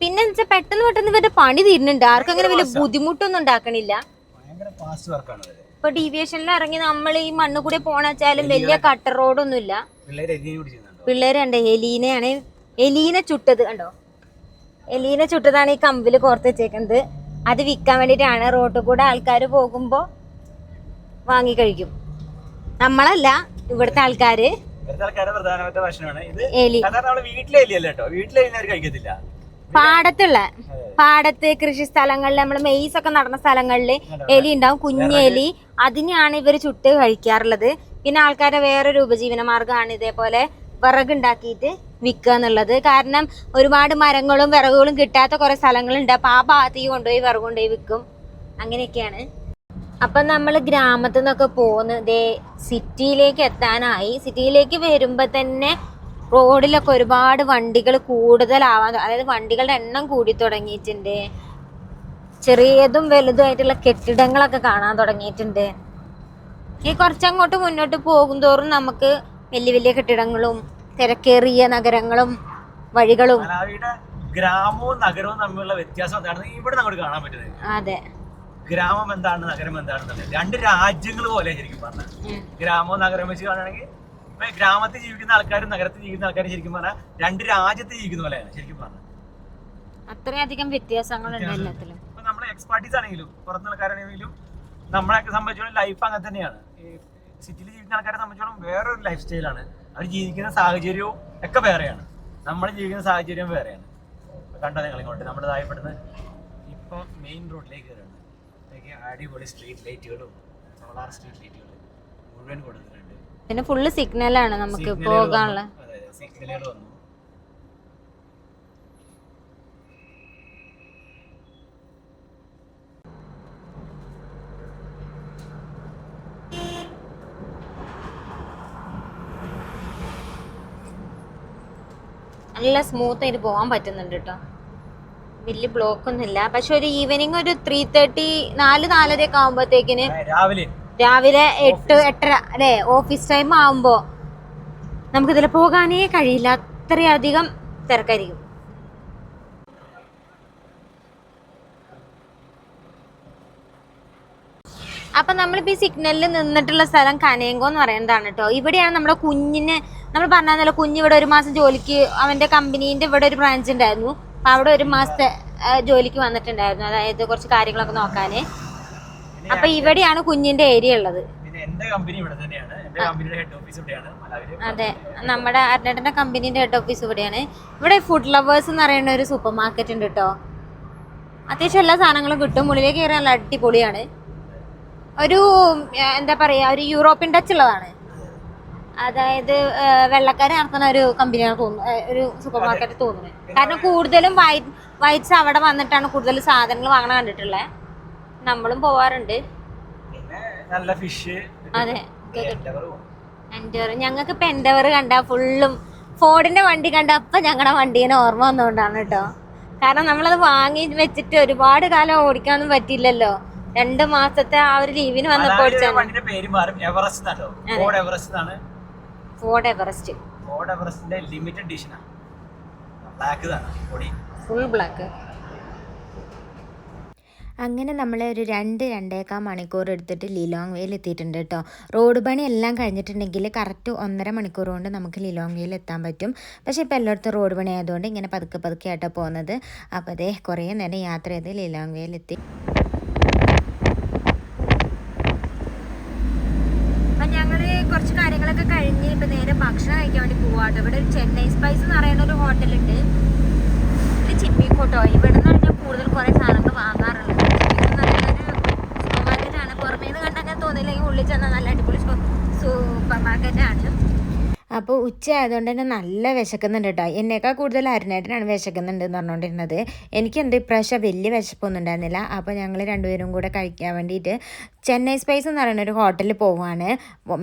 Speaker 1: പിന്നെ വെച്ചാൽ പെട്ടെന്ന് പെട്ടെന്ന് ഇവരുടെ പണി തീരുന്നുണ്ട്. ആർക്കും അങ്ങനെ വലിയ ബുദ്ധിമുട്ടൊന്നും ഉണ്ടാക്കണില്ല. ഇപ്പൊ ഡീവിയേഷനിൽ ഇറങ്ങി നമ്മൾ ഈ മണ്ണ് കൂടി പോണെച്ചാലും വലിയ കട്ടർ റോഡൊന്നുമില്ല
Speaker 2: പിള്ളേർ എല്ലാം കൂടി ചെയ്യുന്നുണ്ടോ
Speaker 1: പിള്ളേര് കണ്ടോ എലീനയാണ്. എലീന ചുട്ടത് കണ്ടോ? എലീന ചുട്ടതാണ് ഈ കമ്പിൽ കോർത്ത് വെച്ചേക്കുന്നത് അത് വിൽക്കാൻ വേണ്ടിയിട്ടാണ് റോട്ടിൽ കൂടെ ആൾക്കാർ പോകുമ്പോൾ വാങ്ങി കഴിക്കും. നമ്മളല്ല ഇവിടുത്തെ ആൾക്കാര്. എലി.
Speaker 2: വീട്ടിലെ എലിയല്ല കേട്ടോ. വീട്ടിലെ എലി അവർ കഴിക്കത്തില്ല.
Speaker 1: പാടത്തുള്ള പാടത്ത് കൃഷി സ്ഥലങ്ങളിൽ നമ്മൾ മെയ്സ് ഒക്കെ നടന്ന സ്ഥലങ്ങളിൽ എലി ഉണ്ടാവും കുഞ്ഞെലി അതിനെയാണ് ഇവർ ചുട്ട് കഴിക്കാറുള്ളത്. പിന്നെ ആൾക്കാരുടെ വേറൊരു ഉപജീവന മാർഗമാണ് ഇതേപോലെ വിറകുണ്ടാക്കിയിട്ട് വിൽക്കുക എന്നുള്ളത്. കാരണം ഒരുപാട് മരങ്ങളും വിറകുകളും കിട്ടാത്ത കുറെ സ്ഥലങ്ങളുണ്ട്. അപ്പൊ ആ ഭാഗത്തേക്ക് കൊണ്ടുപോയി വിറക് കൊണ്ടുപോയി വിൽക്കും. അങ്ങനെയൊക്കെയാണ്. അപ്പം നമ്മൾ ഗ്രാമത്തിൽ നിന്നൊക്കെ പോകുന്നത് സിറ്റിയിലേക്ക് എത്താനായി. സിറ്റിയിലേക്ക് വരുമ്പോൾ തന്നെ റോഡിലൊക്കെ ഒരുപാട് വണ്ടികൾ കൂടുതലാവാൻ അതായത് വണ്ടികളുടെ എണ്ണം കൂടി തുടങ്ങിയിട്ടുണ്ട്. ചെറിയതും വലുതുമായിട്ടുള്ള കെട്ടിടങ്ങളൊക്കെ കാണാൻ തുടങ്ങിയിട്ടുണ്ട്. ഈ കുറച്ചങ്ങോട്ട് മുന്നോട്ട് പോകും തോറും നമുക്ക് വലിയ വലിയ കെട്ടിടങ്ങളും തിരക്കേറിയ നഗരങ്ങളും വഴികളും
Speaker 2: ഗ്രാമവും നഗരവും തമ്മിലുള്ള വ്യത്യാസം എന്താണെന്ന് ഇവിടെ നമുക്ക് കാണാൻ പറ്റുന്നത്.
Speaker 1: അതെ.
Speaker 2: ഗ്രാമം എന്താണ് നഗരം എന്താണ് രണ്ട് രാജ്യങ്ങൾ പോലെ ശരിക്കും പറഞ്ഞാൽ ഗ്രാമവും നഗരം വെച്ച് കാണുകയാണെങ്കിൽ ഇപ്പൊ ഗ്രാമത്തിൽ ജീവിക്കുന്ന ആൾക്കാരും നഗരത്തിൽ ജീവിക്കുന്ന ആൾക്കാരും ശരിക്കും പറഞ്ഞാൽ രണ്ട് രാജ്യത്ത് ജീവിക്കുന്ന പോലെയാണ് ശരിക്കും പറഞ്ഞാൽ
Speaker 1: അത്രയധികം വ്യത്യാസങ്ങളുണ്ട് എല്ലാത്തിലും.
Speaker 2: ഇപ്പൊ നമ്മളെ എക്സ്പാർട്ടീസ് ആണെങ്കിലും പുറത്തുള്ള ആൾക്കാരാണെങ്കിലും നമ്മളെയൊക്കെ സംബന്ധിച്ചോളം ലൈഫ് അങ്ങനെ തന്നെയാണ്. സിറ്റിയിൽ ജീവിക്കുന്ന ആൾക്കാരെ സംബന്ധിച്ചോളം വേറൊരു ലൈഫ് സ്റ്റൈലാണ് അവർ ജീവിക്കുന്ന സാഹചര്യവും ഒക്കെ വേറെയാണ്. നമ്മൾ ജീവിക്കുന്ന സാഹചര്യം വേറെയാണ്. കണ്ടോ നിങ്ങൾ ഇങ്ങോട്ട് നമ്മുടെ താഴെപ്പെടുന്ന ഇപ്പൊ മെയിൻ റോഡിലേക്ക് കയറുകയാണ്. അടിപൊളി സ്ട്രീറ്റ് ലൈറ്റുകളും സോളാർ സ്ട്രീറ്റ് ലൈറ്റുകൾ മുഴുവൻ കൊടുത്തിട്ടുണ്ട്.
Speaker 1: പിന്നെ ഫുള്ള് സിഗ്നലാണ് നമുക്ക് പോകാനുള്ള. നല്ല സ്മൂത്ത് ആയിട്ട് പോകാൻ പറ്റുന്നുണ്ട് കേട്ടോ വലിയ ബ്ലോക്ക് ഒന്നുമില്ല. പക്ഷെ ഒരു ഈവനിങ് ഒരു ത്രീ തേർട്ടി നാല് നാലര ഒക്കെ ആകുമ്പോഴത്തേക്കിന്
Speaker 2: രാവിലെ
Speaker 1: രാവിലെ എട്ട് എട്ടര അല്ലെ ഓഫീസ് ടൈം ആവുമ്പോ നമുക്ക് ഇതിൽ പോകാനേ കഴിയില്ല. അത്രയധികം തിരക്കായിരിക്കും. അപ്പൊ നമ്മളിപ്പോ ഈ സിഗ്നലിൽ നിന്നിട്ടുള്ള സ്ഥലം കനയങ്കോ എന്ന് പറയുന്നതാണ് കേട്ടോ ഇവിടെയാണ് നമ്മുടെ കുഞ്ഞിന് നമ്മൾ പറഞ്ഞാൽ കുഞ്ഞ് ഇവിടെ ഒരു മാസം ജോലിക്ക് അവന്റെ കമ്പനീന്റെ ഇവിടെ ഒരു ബ്രാഞ്ച് ഉണ്ടായിരുന്നു. അപ്പൊ അവിടെ ഒരു മാസത്തെ ജോലിക്ക് വന്നിട്ടുണ്ടായിരുന്നു. അതായത് കുറച്ച് കാര്യങ്ങളൊക്കെ നോക്കാന്. അപ്പൊ ഇവിടെയാണ് കുഞ്ഞിന്റെ ഏരിയ ഉള്ളത്.
Speaker 2: എന്റെ കമ്പനി ഇവിടെ തന്നെയാണ്. എന്റെ കമ്പനിയുടെ ഹെഡ് ഓഫീസ് ഇവിടെയാണ്.
Speaker 1: അതെ. നമ്മുടെ അർണേട്ടന്റെ കമ്പനിന്റെ ഹെഡ് ഓഫീസ് ഇവിടെയാണ്. ഇവിടെ ഫുഡ് ലവേഴ്സ് എന്ന് പറയുന്ന ഒരു സൂപ്പർ മാർക്കറ്റ് ഉണ്ട് കേട്ടോ അത്യാവശ്യം എല്ലാ സാധനങ്ങളും കിട്ടും. ഉള്ളിലേക്ക് കയറി നല്ല അടിപൊളിയാണ്. ഒരു എന്താ പറയാ ഒരു യൂറോപ്യൻ ടച്ച് ഉള്ളതാണ്. അതായത് വെള്ളക്കാരെ നടത്തുന്ന ഒരു കമ്പനിയാണ് തോന്നുന്നത് ഒരു സൂപ്പർ മാർക്കറ്റ് തോന്നുന്നത്. കാരണം കൂടുതലും വൈറ്റ് വൈറ്റ്സ് അവിടെ വന്നിട്ടാണ് കൂടുതൽ സാധനങ്ങൾ വാങ്ങണ കണ്ടിട്ടുള്ളത് നമ്മളും പോവാറുണ്ട്.
Speaker 2: നല്ല ഫിഷ്
Speaker 1: അതെ. എൻഡവർ ഞങ്ങൾക്ക് ഇപ്പൊ എൻഡവർ കണ്ട ഫുള്ളും ഫോർഡിന്റെ വണ്ടി കണ്ട അപ്പൊ ഞങ്ങളുടെ വണ്ടീനെ ഓർമ്മ വന്നുകൊണ്ടാണ് കേട്ടോ കാരണം നമ്മളത് വാങ്ങി വെച്ചിട്ട് ഒരുപാട് കാലം ഓടിക്കാനൊന്നും പറ്റിയില്ലല്ലോ. രണ്ട് മാസത്തെ ആ ഒരു ലീവിന്
Speaker 2: എന്നാട്ടോ Ford Everest
Speaker 1: Ford Everest
Speaker 2: Ford എവറസ്റ്റിന്റെ limited black
Speaker 1: full black
Speaker 3: അങ്ങനെ നമ്മൾ ഒരു രണ്ട് രണ്ടേക്കാൽ മണിക്കൂർ എടുത്തിട്ട് ലിലോങ് വേയിൽ എത്തിയിട്ടുണ്ട് കേട്ടോ റോഡ് പണി എല്ലാം കഴിഞ്ഞിട്ടുണ്ടെങ്കിൽ കറക്റ്റ് ഒന്നര മണിക്കൂർ കൊണ്ട് നമുക്ക് ലിലോങ് വേയിൽ എത്താൻ പറ്റും. പക്ഷേ ഇപ്പോൾ എല്ലായിടത്തും റോഡ് പണി ആയതുകൊണ്ട് ഇങ്ങനെ പതുക്കെ പതുക്കെ ആയിട്ടാണ് പോകുന്നത്. അപ്പോൾ അതേ കുറേ നേരം യാത്ര ചെയ്ത് ലിലോങ് വേയിൽ എത്തി
Speaker 1: കുറച്ച് കാര്യങ്ങളൊക്കെ കഴിഞ്ഞ് ഇപ്പം നേരെ ഭക്ഷണം കഴിക്കാൻ വേണ്ടി പോവാട്ടോ. ഇവിടെ ഒരു ചെന്നൈ സ്പൈസ് എന്ന് പറയുന്ന ഒരു ഹോട്ടലുണ്ട്. ഇത് ചിപ്പിക്കോട്ടോ ഇവിടെ നിന്നാണ് ഞാൻ കൂടുതൽ കുറേ സാധനങ്ങൾ വാങ്ങാറുള്ളത് ചിപ്പിക്കോ നല്ലൊരു സൂപ്പർ മാർക്കറ്റാണ് പുറമേ നിന്ന് കണ്ടങ്ങനെ തോന്നിയില്ലെങ്കിൽ ഉള്ളിൽ ചെന്നാൽ നല്ല അടിപൊളി സൂപ്പർ മാർക്കറ്റാണ്
Speaker 3: അപ്പോൾ ഉച്ച ആയതുകൊണ്ട് തന്നെ നല്ല വിശക്കുന്നുണ്ട് കേട്ടോ. എന്നേക്കാൾ കൂടുതൽ അരുണേട്ടനാണ് വിശക്കുന്നുണ്ട് എന്ന് പറഞ്ഞുകൊണ്ടിരുന്നത് എനിക്ക് എന്ത് ഇപ്രാവശ്യം വലിയ വിശപ്പൊന്നും ഉണ്ടായിരുന്നില്ല. അപ്പോൾ ഞങ്ങൾ രണ്ടുപേരും കൂടെ കഴിക്കാൻ വേണ്ടിയിട്ട് ചെന്നൈ സ്പൈസ് എന്ന് പറയുന്ന ഒരു ഹോട്ടലിൽ പോവുകയാണ്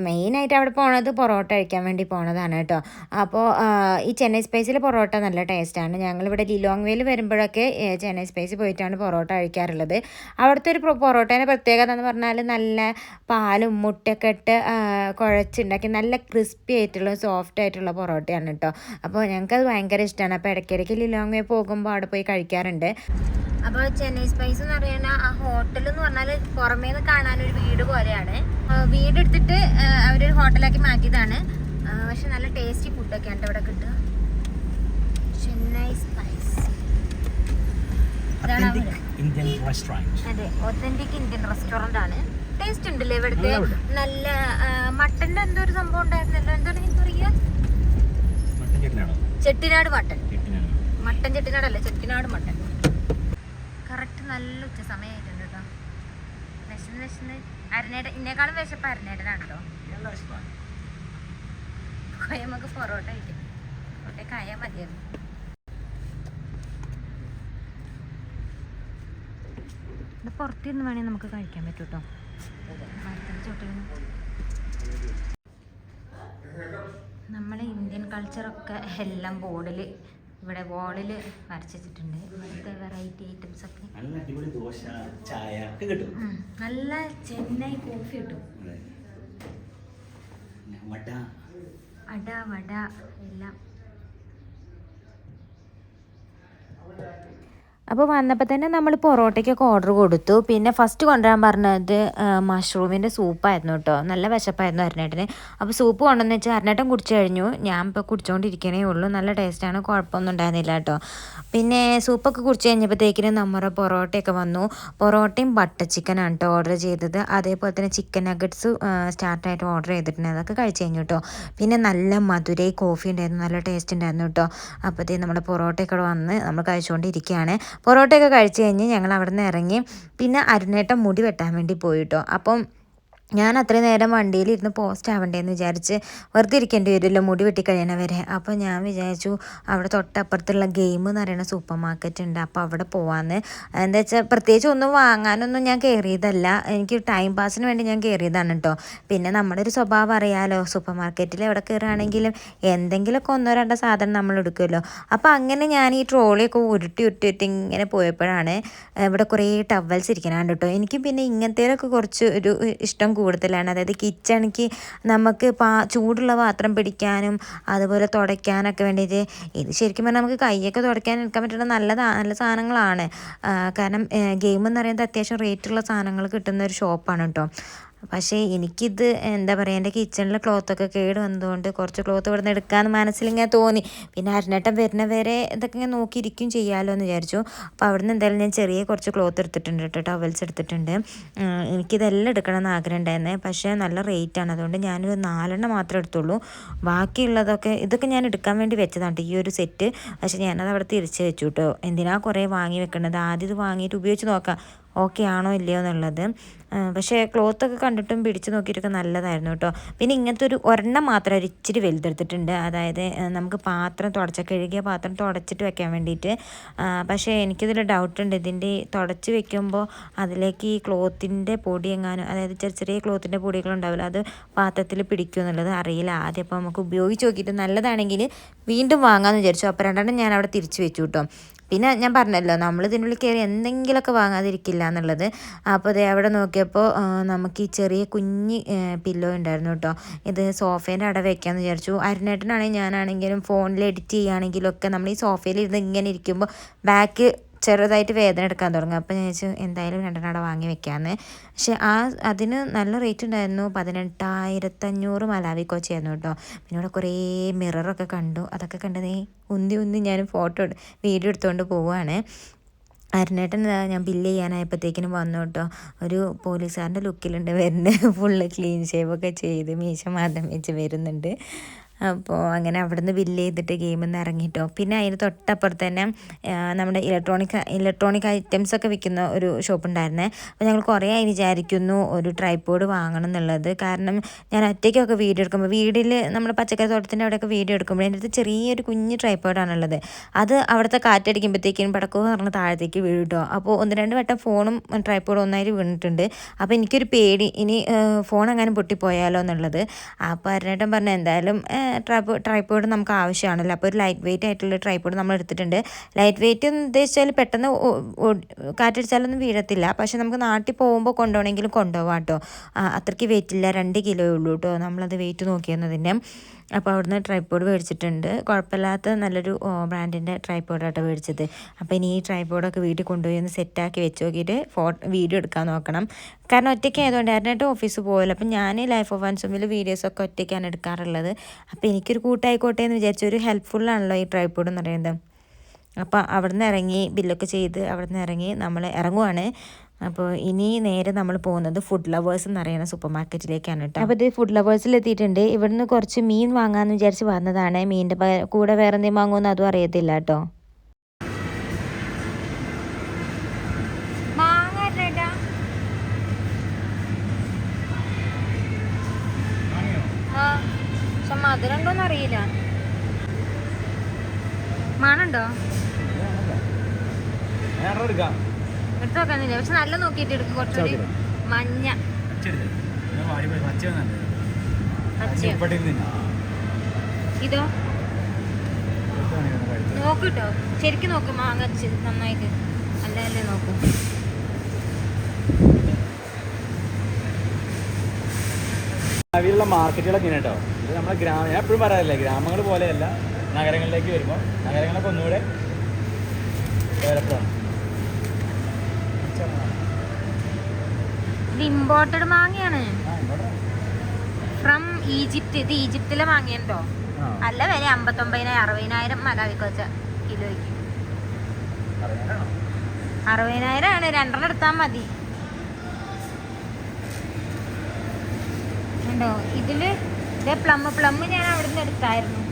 Speaker 3: മെയിനായിട്ട് അവിടെ പോണത് പൊറോട്ട കഴിക്കാൻ വേണ്ടി പോണതാണ് കേട്ടോ. അപ്പോൾ ഈ ചെന്നൈ സ്പൈസിൽ പൊറോട്ട നല്ല ടേസ്റ്റാണ് ഞങ്ങളിവിടെ ലിലോങ് വേയിൽ വരുമ്പോഴൊക്കെ ചെന്നൈ സ്പൈസ് പോയിട്ടാണ് പൊറോട്ട കഴിക്കാറുള്ളത്. അവിടുത്തെ ഒരു പൊറോട്ടേന്റെ പ്രത്യേകത എന്ന് പറഞ്ഞാൽ നല്ല പാലും മുട്ടയൊക്കെ ഇട്ട് കുഴച്ചുണ്ടാക്കി നല്ല ക്രിസ്പി ആയിട്ടുള്ള സോഫ്റ്റ് ആയിട്ടുള്ള പൊറോട്ടയാണ് കേട്ടോ. അപ്പോൾ ഞങ്ങൾക്കത് ഭയങ്കര ഇഷ്ടമാണ് അപ്പോൾ ഇടയ്ക്കിടയ്ക്ക് ലിലോങ് വേ പോകുമ്പോൾ അവിടെ പോയി കഴിക്കാറുണ്ട്.
Speaker 1: അപ്പോൾ ചെന്നൈ സ്പൈസ് എന്ന് പറയുന്ന ആ ഹോട്ടൽ എന്ന് പറഞ്ഞാൽ പുറമേ നിന്ന് കാണാൻ ഒരു വീട് പോലെയാണ്. വീട് എടുത്തിട്ട് അവരൊരു ഹോട്ടലാക്കി മാറ്റിയതാണ്. പക്ഷെ നല്ല ടേസ്റ്റി ഫുഡൊക്കെയാണ് ഇവിടെ കിട്ടുക. ചെന്നൈ സ്പൈസ്. അതെ ഒത്തന്റിക് ഇന്ത്യൻ റെസ്റ്റോറന്റ് ആണ്. ടേസ്റ്റ് ഉണ്ടല്ലേ ഇവിടുത്തെ?
Speaker 2: നല്ല
Speaker 1: മട്ടന്റെ എന്തോ ഒരു സംഭവം ഉണ്ടായിരുന്നല്ലോ. എന്താണ് എനിക്ക് പറയുക? ചെട്ടിനാട്? മട്ടൻ. മട്ടൻ ചെട്ടിനാടല്ല ചെട്ടിനാട് മട്ടൻ. നല്ല ഉച്ച സമയമായിട്ടുണ്ട് കേട്ടോ വിശന്ന് വിശന്ന് അരനേട ഇന്നേക്കാളും വിശപ്പ് അരനേടനാണ് കേട്ടോ നമുക്ക് പൊറോട്ട കഴിക്കാം. പൊറോട്ട കായ മതിയായിരുന്നു. ഇത് പുറത്തിരുന്ന് വേണേൽ നമുക്ക് കഴിക്കാൻ പറ്റും കേട്ടോ മരത്തിന്റെ ചോട്ടിൽ നമ്മളെ ഇന്ത്യൻ കൾച്ചറൊക്കെ എല്ലാം ബോർഡിൽ ഇവിടെ വോളിൽ വരച്ചിട്ടുണ്ട് ഇവിടുത്തെ വെറൈറ്റി ഐറ്റംസ് ഒക്കെ.
Speaker 2: നല്ല അടിപൊളി ദോശ ചായ ഒക്കെ കിട്ടും.
Speaker 1: നല്ല ചെന്നൈ കോഫി കിട്ടും.
Speaker 2: വട.
Speaker 1: അട വട എല്ലാം.
Speaker 3: അപ്പോൾ വന്നപ്പോൾ തന്നെ നമ്മൾ പൊറോട്ടയ്ക്കൊക്കെ ഓർഡർ കൊടുത്തു. പിന്നെ ഫസ്റ്റ് കൊണ്ടുവരാൻ പറഞ്ഞത് മഷ്റൂമിന്റെ സൂപ്പായിരുന്നു കേട്ടോ നല്ല വിശപ്പായിരുന്നു അരുണേട്ടന് അപ്പോൾ സൂപ്പ് കൊണ്ടുവന്ന് വെച്ചാൽ അരുണേട്ടൻ കുടിച്ചു കഴിഞ്ഞു. ഞാൻ ഇപ്പോൾ കുടിച്ചുകൊണ്ടിരിക്കണേ ഉള്ളൂ. നല്ല ടേസ്റ്റാണ് കുഴപ്പമൊന്നും ഉണ്ടായിരുന്നില്ല കേട്ടോ പിന്നെ സൂപ്പൊക്കെ കുടിച്ച് കഴിഞ്ഞപ്പോഴത്തേക്കിനും നമ്മുടെ പൊറോട്ടയൊക്കെ വന്നു. പൊറോട്ടയും ബട്ടർ ചിക്കനാണ് കേട്ടോ ഓർഡർ ചെയ്തത്. അതേപോലെ തന്നെ ചിക്കൻ നഗറ്റ്സ് സ്റ്റാർട്ടായിട്ട് ഓർഡർ ചെയ്തിട്ടുണ്ട്. അതൊക്കെ കഴിച്ചു കഴിഞ്ഞു കേട്ടോ പിന്നെ നല്ല മധുരൈ കോഫി ഉണ്ടായിരുന്നു. നല്ല ടേസ്റ്റ് ഉണ്ടായിരുന്നു കേട്ടോ അപ്പോഴത്തേക്കും നമ്മുടെ പൊറോട്ടയൊക്കെ വന്ന് നമ്മൾ കഴിച്ചുകൊണ്ടിരിക്കുകയാണ് പൊറോട്ടയൊക്കെ കഴിച്ച് കഴിഞ്ഞ് ഞങ്ങൾ അവിടെ നിന്ന് ഇറങ്ങി. പിന്നെ അരുണേട്ടൻ മുടി വെട്ടാൻ വേണ്ടി പോയിട്ടോ. അപ്പം ഞാൻ അത്രയും നേരം വണ്ടിയിലിരുന്ന് പോസ്റ്റ് ആവണ്ടേന്ന് വിചാരിച്ച് വെറുതെ ഇരിക്കേണ്ടി വരുമല്ലോ മുടി വെട്ടി വരെ. അപ്പോൾ ഞാൻ വിചാരിച്ചു അവിടെ തൊട്ടപ്പുറത്തുള്ള ഗെയിം എന്ന് പറയുന്ന സൂപ്പർ മാർക്കറ്റ് ഉണ്ട്. അപ്പോൾ അവിടെ പോവാന്ന്. എന്താ വെച്ചാൽ പ്രത്യേകിച്ച് ഒന്നും വാങ്ങാനൊന്നും ഞാൻ കയറിയതല്ല എനിക്ക് ടൈം പാസിന് വേണ്ടി ഞാൻ കയറിയതാണ് കേട്ടോ പിന്നെ നമ്മുടെ ഒരു സ്വഭാവം അറിയാലോ സൂപ്പർ മാർക്കറ്റിൽ എവിടെ കയറുകയാണെങ്കിലും എന്തെങ്കിലുമൊക്കെ ഒന്നോ രണ്ടോ സാധനം നമ്മൾ എടുക്കുമല്ലോ അപ്പോൾ അങ്ങനെ ഞാൻ ഈ ട്രോളിയൊക്കെ ഉരുട്ടി ഉരുട്ടി ഉരുട്ടി ഇങ്ങനെ പോയപ്പോഴാണ് ഇവിടെ കുറേ ടവൽസ് ഇരിക്കണം കേട്ടോ എനിക്ക് പിന്നെ ഇങ്ങനത്തേലൊക്കെ കുറച്ച് ഒരു ഇഷ്ടം കൂടുതലാണ്. അതായത് കിച്ചണിക്ക് നമുക്ക് പാ ചൂടുള്ള പാത്രം പിടിക്കാനും അതുപോലെ തുടയ്ക്കാനൊക്കെ വേണ്ടിയിട്ട് ഇത് ശരിക്കും പറഞ്ഞാൽ നമുക്ക് കൈയൊക്കെ തുടയ്ക്കാൻ എടുക്കാൻ പറ്റുന്ന നല്ല നല്ല സാധനങ്ങളാണ്. കാരണം ഗെയിം എന്ന് പറയുന്നത് അത്യാവശ്യം റേറ്റുള്ള സാധനങ്ങൾ കിട്ടുന്ന ഒരു ഷോപ്പാണ് കേട്ടോ പക്ഷേ എനിക്കിത് എന്താ പറയുക എന്റെ കിച്ചണിലെ ക്ലോത്തൊക്കെ കേട് വന്നതുകൊണ്ട് കുറച്ച് ക്ലോത്ത് ഇവിടെ നിന്ന് എടുക്കാമെന്ന് മനസ്സിലിങ്ങനെ തോന്നി. പിന്നെ അരനട്ടം വരുന്ന വരെ ഇതൊക്കെ ഇങ്ങനെ നോക്കിയിരിക്കും ചെയ്യാമല്ലോ എന്ന് വിചാരിച്ചു. അപ്പോൾ അവിടെ നിന്ന് എന്തായാലും ഞാൻ ചെറിയ കുറച്ച് ക്ലോത്ത് എടുത്തിട്ടുണ്ട് കേട്ടോ ടവൽസ് എടുത്തിട്ടുണ്ട്. എനിക്കിതെല്ലാം എടുക്കണം എന്ന് ആഗ്രഹം ഉണ്ടായിരുന്നേ. പക്ഷേ നല്ല റേറ്റ് ആണ്. അതുകൊണ്ട് ഞാനൊരു നാലെണ്ണം മാത്രമേ എടുത്തുള്ളൂ. ബാക്കിയുള്ളതൊക്കെ ഇതൊക്കെ ഞാൻ എടുക്കാൻ വേണ്ടി വെച്ചതാണ് ഈ ഒരു സെറ്റ് പക്ഷേ ഞാനത് അവിടെ തിരിച്ച് വെച്ചു കേട്ടോ. എന്തിനാ കുറേ വാങ്ങി വെക്കേണ്ടത് ആദ്യം ഇത് വാങ്ങിയിട്ട് ഉപയോഗിച്ച് നോക്കാം. ഓക്കെ ആണോ ഇല്ലയോ എന്നുള്ളത്. പക്ഷേ ക്ലോത്തൊക്കെ കണ്ടിട്ടും പിടിച്ച് നോക്കിയിട്ടൊക്കെ നല്ലതായിരുന്നു കേട്ടോ. പിന്നെ ഇങ്ങനത്തെ ഒരു ഒരെണ്ണം മാത്രം ഒരു ഇച്ചിരി വലുതെടുത്തിട്ടുണ്ട്. അതായത് നമുക്ക് പാത്രം തുടച്ച കഴുകിയ പാത്രം തുടച്ചിട്ട് വെക്കാൻ വേണ്ടിയിട്ട്. പക്ഷേ എനിക്കിതിൽ ഡൗട്ട് ഉണ്ട്. ഇതിന്റെ തുടച്ച് വെക്കുമ്പോൾ അതിലേക്ക് ഈ ക്ലോത്തിന്റെ പൊടി എങ്ങാനും അതായത് ചെറിയ ചെറിയ ക്ലോത്തിന്റെ പൊടികളുണ്ടാവില്ല അത് പാത്രത്തിൽ പിടിക്കുമോ എന്നുള്ളത് അറിയില്ല. ആദ്യം അപ്പോൾ നമുക്ക് ഉപയോഗിച്ച് നോക്കിയിട്ട് നല്ലതാണെങ്കിൽ വീണ്ടും വാങ്ങാമെന്ന് വിചാരിച്ചു. അപ്പോൾ രണ്ടെണ്ണം ഞാൻ അവിടെ തിരിച്ച് വെച്ചു കേട്ടോ. പിന്നെ ഞാൻ പറഞ്ഞല്ലോ നമ്മൾ ഇതിനുള്ളിൽ കയറി എന്തെങ്കിലുമൊക്കെ വാങ്ങാതിരിക്കില്ല എന്നുള്ളത്. അപ്പോൾ ദേ അവിടെ നോക്കിയപ്പോൾ നമുക്ക് ഈ ചെറിയ കുഞ്ഞ് പില്ലോ ഉണ്ടായിരുന്നു കേട്ടോ. ഇത് സോഫേന്റെ അവിടെ വെക്കാമെന്ന് വിചാരിച്ചു. അരുണേട്ടനാണെങ്കിൽ ഞാനാണെങ്കിലും ഫോണിൽ എഡിറ്റ് ചെയ്യുകയാണെങ്കിലും ഒക്കെ നമ്മൾ ഈ സോഫയിൽ ഇരുന്ന് ഇങ്ങനെ ഇരിക്കുമ്പോൾ ബാക്ക് ചെറുതായിട്ട് വേദന എടുക്കാൻ തുടങ്ങും. അപ്പോൾ ഞാൻ ചോദിച്ചു എന്തായാലും രണ്ടെണ്ണം അവിടെ വാങ്ങി വെക്കാമെന്ന് പക്ഷെ ആ അതിന് നല്ല റേറ്റ് ഉണ്ടായിരുന്നു. പതിനെട്ടായിരത്തഞ്ഞൂറ് മലാവി കോച്ചായിരുന്നു കേട്ടോ. പിന്നെ ഇവിടെ കുറേ മിററൊക്കെ കണ്ടു. അതൊക്കെ കണ്ടതേ ഉന്തി ഉന്തി ഞാൻ ഫോട്ടോ വീഡിയോ എടുത്തുകൊണ്ട് പോവുകയാണ് അരുണേട്ടൻ ഞാൻ ബില്ല് ചെയ്യാനായപ്പോഴത്തേക്കിനും വന്നു കേട്ടോ. ഒരു പോലീസുകാരന്റെ ലുക്കിലുണ്ട് വരുന്നത് ഫുള്ള് ക്ലീൻ ഷേവൊക്കെ ചെയ്ത് മീശ മാത്രം വെച്ച് വരുന്നുണ്ട്. അപ്പോൾ അങ്ങനെ അവിടെ നിന്ന് ബില്ല് ചെയ്തിട്ട് ഗെയിമിൽ നിന്ന് ഇറങ്ങിയിട്ടോ പിന്നെ അതിന് തൊട്ടപ്പുറത്ത് തന്നെ നമ്മുടെ ഇലക്ട്രോണിക് ഇലക്ട്രോണിക് ഐറ്റംസ് ഒക്കെ വിൽക്കുന്ന ഒരു ഷോപ്പ് ഉണ്ടായിരുന്നേ. അപ്പോൾ ഞങ്ങൾ കുറേ ആയി വിചാരിക്കുന്നു ഒരു ട്രൈപ്പോഡ് വാങ്ങണം എന്നുള്ളത്. കാരണം ഞാൻ ഒറ്റയ്ക്കൊക്കെ വീഡിയോ എടുക്കുമ്പോൾ വീടിൽ നമ്മുടെ പച്ചക്കറി തോട്ടത്തിന്റെ അവിടെയൊക്കെ വീഡിയോ എടുക്കുമ്പോൾ എന്റെ അടുത്ത് ചെറിയൊരു കുഞ്ഞ് ട്രൈപ്പോഡാണുള്ളത് അത് അവിടുത്തെ കാറ്റടിക്കുമ്പോഴത്തേക്കും പടക്കോ പറഞ്ഞ് താഴത്തേക്ക് വീഴും കേട്ടോ അപ്പോൾ ഒന്ന് രണ്ട് വട്ടം ഫോണും ട്രൈപ്പോഡും ഒന്നായിട്ട് വീണിട്ടുണ്ട്. അപ്പോൾ എനിക്കൊരു പേടി ഇനി ഫോൺ എങ്ങാനും പൊട്ടിപ്പോയാലോ എന്നുള്ളത്. അപ്പോൾ അരനേട്ടൻ പറഞ്ഞു എന്തായാലും ട്രൈപ്പോ ട്രൈപ്പോഡ് നമുക്ക് ആവശ്യമാണല്ലോ. അപ്പോൾ ഒരു ലൈറ്റ് വെയിറ്റ് ആയിട്ടുള്ള ട്രൈപ്പോഡ് നമ്മൾ എടുത്തിട്ടുണ്ട്. ലൈറ്റ് വെയിറ്റ് എന്ന് ഉദ്ദേശിച്ചാൽ പെട്ടെന്ന് കാറ്റടിച്ചാലൊന്നും വീഴത്തില്ല. പക്ഷെ നമുക്ക് നാട്ടിൽ പോകുമ്പോൾ കൊണ്ടുപോകണമെങ്കിലും കൊണ്ടുപോകാം കേട്ടോ. അത്രയ്ക്ക് വെയിറ്റ് ഇല്ല. രണ്ട് കിലോ ഉള്ളൂ കേട്ടോ. നമ്മളത് വെയിറ്റ് നോക്കിയെന്നതിന്റെ അപ്പോൾ അവിടുന്ന് ട്രൈപ്പോഡ് മേടിച്ചിട്ടുണ്ട്. കുഴപ്പമില്ലാത്ത നല്ലൊരു ബ്രാൻഡിന്റെ ട്രൈപ്പോഡാട്ടോ മേടിച്ചത്. അപ്പോൾ ഇനി ഈ ട്രൈപ്പോഡൊക്കെ വീട്ടിൽ കൊണ്ടുപോയി ഒന്ന് സെറ്റാക്കി വെച്ച് നോക്കിയിട്ട് ഫോട്ടോ വീഡിയോ എടുക്കാൻ നോക്കണം. കാരണം ഒറ്റയ്ക്ക് ആയതുകൊണ്ട് ആരുടെ ഓഫീസ് പോകില്ല അപ്പം ഞാൻ ലൈഫ് ഓഫ് ആൻസമിൽ വീഡിയോസൊക്കെ ഒറ്റയ്ക്കാണ് എടുക്കാറുള്ളത്. അപ്പോൾ എനിക്കൊരു കൂട്ടായിക്കോട്ടെ എന്ന് വിചാരിച്ച ഒരു ഹെൽപ്ഫുള്ളാണല്ലോ ഈ ട്രൈപ്പോഡ് എന്ന് പറയുന്നത്. അപ്പോൾ അവിടുന്ന് ഇറങ്ങി ബില്ലൊക്കെ ചെയ്ത് അവിടുന്ന് ഇറങ്ങി നമ്മൾ ഇറങ്ങുവാണ്. അപ്പോൾ ഇനി നേരെ നമ്മൾ പോകുന്നത് ഫുഡ് ലവേഴ്സ് എന്ന് പറയുന്ന സൂപ്പർ മാർക്കറ്റിലേക്കാണ് കേട്ടോ. അപ്പോൾ ഇത് ഫുഡ് ലവേഴ്സിൽ എത്തിയിട്ടുണ്ട്. ഇവിടുന്ന് കുറച്ച് മീൻ വാങ്ങാമെന്ന് വിചാരിച്ച് വന്നതാണ്. മീനിന്റെ കൂടെ വേറെ എന്തെങ്കിലും വാങ്ങുമെന്ന് അതും അറിയത്തില്ല കേട്ടോ. മധുരം ഉണ്ടോന്ന് അറിയില്ല. മണുണ്ടോ എടുത്തു നോക്കാന്നില്ല പക്ഷെ നല്ല നോക്കിയിട്ട് എടുക്കും കുറച്ചുകൂടി മഞ്ഞ. പച്ച ഇതോ? നോക്കൂട്ടോ. ശരിക്കും നോക്ക്. മാങ്ങ നന്നായിട്ട് അല്ല അല്ലേ നോക്കൂ.
Speaker 2: ഭാവിയിലുള്ള മാർക്കറ്റുകളൊക്കെ ഇങ്ങനെ കേട്ടോ ഇത് നമ്മളെ ഗ്രാമ ഞാൻ എപ്പോഴും പറയാറില്ലേ ഗ്രാമങ്ങൾ പോലെയല്ല. നഗരങ്ങളിലേക്ക് വരുമ്പോൾ നഗരങ്ങളൊക്കെ ഒന്നുകൂടെ ഡെവലപ്ഡാണ്
Speaker 3: ഇത് ഇമ്പോർട്ടഡ് മാങ്ങയാണ്. ഫ്രം ഈജിപ്ത് ഇത് ഈജിപ്തിലെ മാങ്ങയുണ്ടോ അല്ല വില അമ്പത്തൊമ്പതിനായിരം അറുപതിനായിരം മലാവിക്ക് വെച്ച കിലോയ്ക്ക്. അറുപതിനായിരം ആണ്? രണ്ടെണ്ണം എടുത്താൽ മതി. ഉണ്ടോ ഇതിൽ ഇതേ പ്ലം പ്ലം ഞാൻ അവിടെ നിന്ന് എടുത്തായിരുന്നു.